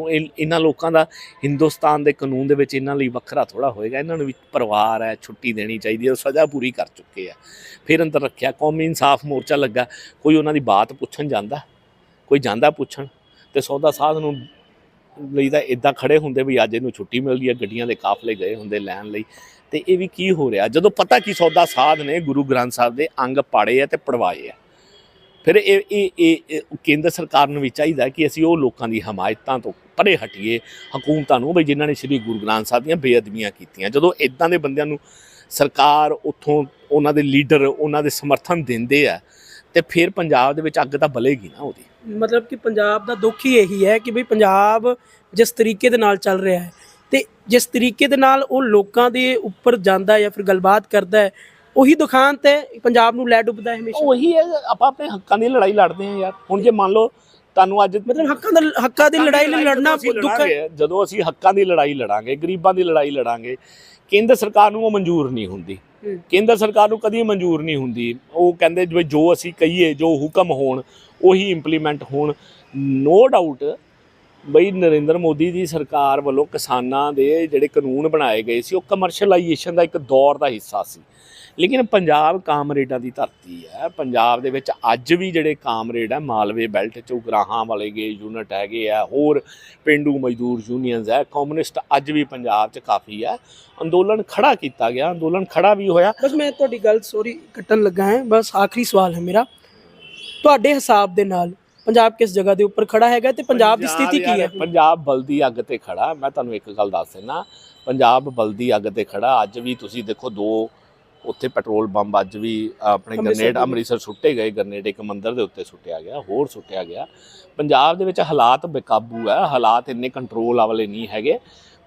ਇਹਨਾਂ ਲੋਕਾਂ ਦਾ ਹਿੰਦੁਸਤਾਨ ਦੇ ਕਾਨੂੰਨ ਦੇ ਵਿੱਚ ਇਹਨਾਂ ਲਈ ਵੱਖਰਾ ਥੋੜਾ ਹੋਏਗਾ। ਇਹਨਾਂ ਨੂੰ ਵੀ ਪਰਿਵਾਰ ਹੈ ਛੁੱਟੀ ਦੇਣੀ ਚਾਹੀਦੀ ਹੈ ਸਜ਼ਾ ਪੂਰੀ ਕਰ ਚੁੱਕੇ ਆ। ਫਿਰ ਅੰਦਰ ਰੱਖਿਆ ਕੌਮੀ ਇਨਸਾਫ ਮੋਰਚਾ ਲੱਗਾ। ਕੋਈ ਉਹਨਾਂ ਦੀ ਬਾਤ ਪੁੱਛਣ ਜਾਂਦਾ? ਕੋਈ ਜਾਂਦਾ ਪੁੱਛਣ? ਤੇ ਸੌਦਾ ਸਾਧ ਨੂੰ ਲਈ ਤਾਂ ਇਦਾਂ ਖੜੇ ਹੁੰਦੇ ਵੀ ਅੱਜ ਇਹਨੂੰ ਛੁੱਟੀ ਮਿਲਦੀ ਹੈ, ਗੱਡੀਆਂ ਦੇ ਕਾਫਲੇ ਗਏ ਹੁੰਦੇ ਲੈਣ ਲਈ। ਤੇ ਇਹ ਵੀ ਕੀ ਹੋ ਰਿਹਾ? ਜਦੋਂ ਪਤਾ ਕਿ ਸੌਦਾ ਸਾਧ ਨੇ, ਗੁਰੂ ਗ੍ਰੰਥ ਸਾਹਿਬ ਦੇ ਅੰਗ ਪਾੜੇ ਆ ਤੇ ਪੜਵਾਏ ਆ। ਫਿਰ ਇਹ ਇਹ ਇਹ ਇਹ ਕੇਂਦਰ ਸਰਕਾਰ ਨੂੰ ਵੀ ਚਾਹੀਦਾ ਕਿ ਅਸੀਂ ਉਹ ਲੋਕਾਂ ਦੀ ਹਮਾਇਤਾਂ ਤੋਂ ਪਰੇ ਹਟੀਏ, ਹਕੂਮਤਾਂ ਨੂੰ, ਵੀ ਜਿਨ੍ਹਾਂ ਨੇ ਸ੍ਰੀ ਗੁਰੂ ਗ੍ਰੰਥ ਸਾਹਿਬ ਦੀਆਂ ਬੇਅਦਬੀਆਂ ਕੀਤੀਆਂ। ਜਦੋਂ ਇਦਾਂ ਦੇ ਬੰਦਿਆਂ ਨੂੰ ਸਰਕਾਰ ਉੱਥੋਂ ਉਹਨਾਂ ਦੇ ਲੀਡਰ, ਉਹਨਾਂ ਦੇ ਸਮਰਥਨ ਦਿੰਦੇ ਆ ਤੇ ਫਿਰ ਪੰਜਾਬ ਦੇ ਵਿੱਚ ਅੱਗ ਤਾਂ ਬਲੇਗੀ ਨਾ ਉਹਦੀ। ਮਤਲਬ ਕਿ ਪੰਜਾਬ ਦਾ ਦੁੱਖ ਹੀ ਇਹੀ ਹੈ ਕਿ ਵੀ ਪੰਜਾਬ ਜਿਸ ਤਰੀਕੇ ਦੇ ਨਾਲ ਚੱਲ ਰਿਹਾ ਹੈ ਤੇ ਜਿਸ ਤਰੀਕੇ ਦੇ ਨਾਲ ਉਹ ਲੋਕਾਂ ਦੇ ਉੱਪਰ ਜਾਂਦਾ ਜਾਂ ਫਿਰ ਗੱਲਬਾਤ ਕਰਦਾ ਹੈ ਉਹੀ ਦੁਖਾਂਤ ਹੈ ਪੰਜਾਬ ਨੂੰ ਲੈ ਡੁੱਬਦਾ ਹੈ ਹਮੇਸ਼ਾ। ਉਹੀ ਹੈ ਆਪਾਂ ਆਪਣੇ ਹੱਕਾਂ ਦੀ ਲੜਾਈ ਲੜਦੇ ਹਾਂ ਯਾਰ। ਹੁਣ ਜੇ ਮੰਨ ਲਓ ਤੁਹਾਨੂੰ ਅੱਜ ਮਤਲਬ ਹੱਕਾਂ ਦਾ ਹੱਕਾਂ ਦੀ ਲੜਾਈ ਲਈ ਲੜਨਾ ਜਦੋਂ ਅਸੀਂ ਦੁੱਖ ਹੈ। ਜਦੋਂ ਅਸੀਂ ਹੱਕਾਂ ਦੀ ਲੜਾਈ ਲੜਾਂਗੇ ਗਰੀਬਾਂ ਦੀ ਲੜਾਈ ਲੜਾਂਗੇ ਕੇਂਦਰ ਸਰਕਾਰ ਨੂੰ ਉਹ ਮਨਜ਼ੂਰ ਨਹੀਂ ਹੁੰਦੀ। ਕੇਂਦਰ ਸਰਕਾਰ ਨੂੰ ਕਦੀ ਮਨਜ਼ੂਰ ਨਹੀਂ ਹੁੰਦੀ। ਉਹ ਕਹਿੰਦੇ ਜਿਵੇਂ ਜੋ ਅਸੀਂ ਕਹੀਏ, ਜੋ ਹੁਕਮ ਹੋਣ, ਉਹੀ ਇੰਪਲੀਮੈਂਟ ਹੋਣ। ਨੋ ਡਾਊਟ ਬਈ ਨਰਿੰਦਰ ਮੋਦੀ ਦੀ ਸਰਕਾਰ ਵੱਲੋਂ ਕਿਸਾਨਾਂ ਦੇ ਜਿਹੜੇ ਕਾਨੂੰਨ ਬਣਾਏ ਗਏ ਸੀ, ਉਹ ਕਮਰਸ਼ੀਅਲਾਈਜੇਸ਼ਨ ਦਾ ਇੱਕ ਦੌਰ ਦਾ ਹਿੱਸਾ ਸੀ। ਲੇਕਿਨ ਪੰਜਾਬ ਕਾਮਰੇਡਾਂ ਦੀ ਧਰਤੀ ਹੈ। ਪੰਜਾਬ ਦੇ ਵਿੱਚ ਅੱਜ ਵੀ ਜਿਹੜੇ ਕਾਮਰੇਡ ਹੈ ਮਾਲਵੇ ਬੈਲਟ ਚ ਉਗਰਾਹਾਂ ਵਾਲੇ ਗੇ ਯੂਨਿਟ ਹੈਗੇ ਆ ਹੋਰ ਪਿੰਡੂ ਮਜ਼ਦੂਰ ਯੂਨੀਅਨਸ ਹੈ। ਕਮਿਊਨਿਸਟ ਅੱਜ ਵੀ ਪੰਜਾਬ 'ਚ ਕਾਫੀ ਹੈ। ਅੰਦੋਲਨ ਖੜਾ ਕੀਤਾ ਗਿਆ ਅੰਦੋਲਨ ਖੜਾ ਵੀ ਹੋਇਆ। ਬਸ ਮੈਂ ਤੁਹਾਡੀ ਗੱਲ ਸੋਰੀ ਕੱਟਣ ਲੱਗਾ ਹਾਂ। ਬਸ ਆਖਰੀ ਸਵਾਲ ਹੈ ਮੇਰਾ। ਤੁਹਾਡੇ ਹਿਸਾਬ ਦੇ ਨਾਲ ਪੰਜਾਬ ਕਿਸ ਜਗ੍ਹਾ ਦੇ ਉੱਪਰ ਖੜਾ ਹੈਗਾ ਤੇ ਪੰਜਾਬ ਦੀ ਸਥਿਤੀ ਕੀ ਹੈ? ਪੰਜਾਬ ਬਲਦੀ ਅੱਗ ਤੇ ਖੜਾ। ਮੈਂ ਤੁਹਾਨੂੰ ਇੱਕ ਗੱਲ ਦੱਸ ਦਿੰਦਾ। ਪੰਜਾਬ ਬਲਦੀ ਅੱਗ ਤੇ ਖੜਾ। ਅੱਜ ਵੀ ਤੁਸੀਂ ਦੇਖੋ ਦੋ ਉੱਥੇ ਪੈਟਰੋਲ ਬੰਬ ਅੱਜ ਵੀ ਆਪਣੇ ਗ੍ਰਨੇਡ। ਅੰਮ੍ਰਿਤਸਰ ਸੁੱਟੇ ਗਏ ਗ੍ਰਨੇਡ ਇੱਕ ਮੰਦਿਰ ਦੇ ਉੱਤੇ ਸੁੱਟਿਆ ਗਿਆ ਹੋਰ ਸੁੱਟਿਆ ਗਿਆ। ਪੰਜਾਬ ਦੇ ਵਿੱਚ ਹਾਲਾਤ ਬੇਕਾਬੂ ਹੈ ਹਾਲਾਤ ਇੰਨੇ ਕੰਟਰੋਲ ਵਾਲੇ ਨਹੀਂ ਹੈਗੇ।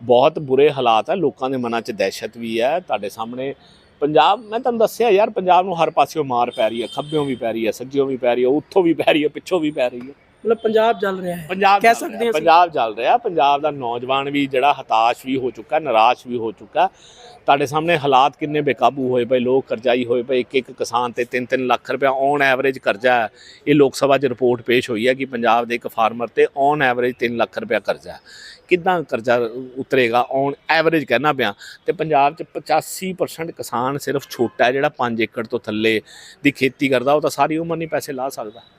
ਬਹੁਤ ਬੁਰੇ ਹਾਲਾਤ ਹੈ ਲੋਕਾਂ ਦੇ ਮਨਾਂ 'ਚ ਦਹਿਸ਼ਤ ਵੀ ਹੈ। ਤੁਹਾਡੇ ਸਾਹਮਣੇ ਪੰਜਾਬ ਮੈਂ ਤੁਹਾਨੂੰ ਦੱਸਿਆ ਯਾਰ ਪੰਜਾਬ ਨੂੰ ਹਰ ਪਾਸਿਓਂ ਮਾਰ ਪੈ ਰਹੀ ਹੈ ਖੱਬਿਓਂ ਵੀ ਪੈ ਰਹੀ ਹੈ ਸੱਜਿਓਂ ਵੀ ਪੈ ਰਹੀ ਹੈ ਉੱਥੋਂ ਵੀ ਪੈ ਰਹੀ ਹੈ ਪਿੱਛੋਂ ਵੀ ਪੈ ਰਹੀ ਹੈ। ਮਤਲਬ ਪੰਜਾਬ ਚੱਲ ਰਿਹਾ ਹੈ। ਪੰਜਾਬ ਕਹਿ ਸਕਦੇ ਹਾਂ। ਪੰਜਾਬ ਚੱਲ ਰਿਹਾ ਪੰਜਾਬ ਦਾ ਨੌਜਵਾਨ ਵੀ ਜਿਹੜਾ ਹਤਾਸ਼ ਵੀ ਹੋ ਚੁੱਕਾ ਨਿਰਾਸ਼ ਵੀ ਹੋ ਚੁੱਕਾ। ਤੁਹਾਡੇ ਸਾਹਮਣੇ ਹਾਲਾਤ ਕਿੰਨੇ ਬੇਕਾਬੂ ਹੋਏ ਪਏ ਲੋਕ ਕਰਜ਼ਾਈ ਹੋਏ ਪਏ ਇੱਕ ਇੱਕ ਕਿਸਾਨ ਤੇ 3-3 ਲੱਖ ਰੁਪਏ ਔਨ ਐਵਰੇਜ ਕਰਜ਼ਾ ਹੈ। ਇਹ ਲੋਕ ਸਭਾ 'ਚ ਰਿਪੋਰਟ ਪੇਸ਼ ਹੋਈ ਹੈ ਕਿ ਪੰਜਾਬ ਦੇ ਇੱਕ ਫਾਰਮਰ ਤੇ ਔਨ ਐਵਰੇਜ 3 ਲੱਖ ਰੁਪਏ ਕਰਜ਼ਾ ਕਿੱਦਾਂ ਕਰਜ਼ਾ ਉਤਰੇਗਾ ਔਨ ਐਵਰੇਜ ਕਹਿਣਾ ਪਿਆ? ਤੇ ਪੰਜਾਬ 'ਚ 85% ਕਿਸਾਨ ਸਿਰਫ ਛੋਟਾ ਜਿਹੜਾ 5 ਏਕੜ ਤੋਂ ਥੱਲੇ ਦੀ ਖੇਤੀ ਕਰਦਾ ਉਹ ਤਾਂ ਸਾਰੀ ਉਮਰ ਨਹੀਂ ਪੈਸੇ ਲਾ ਸਕਦਾ।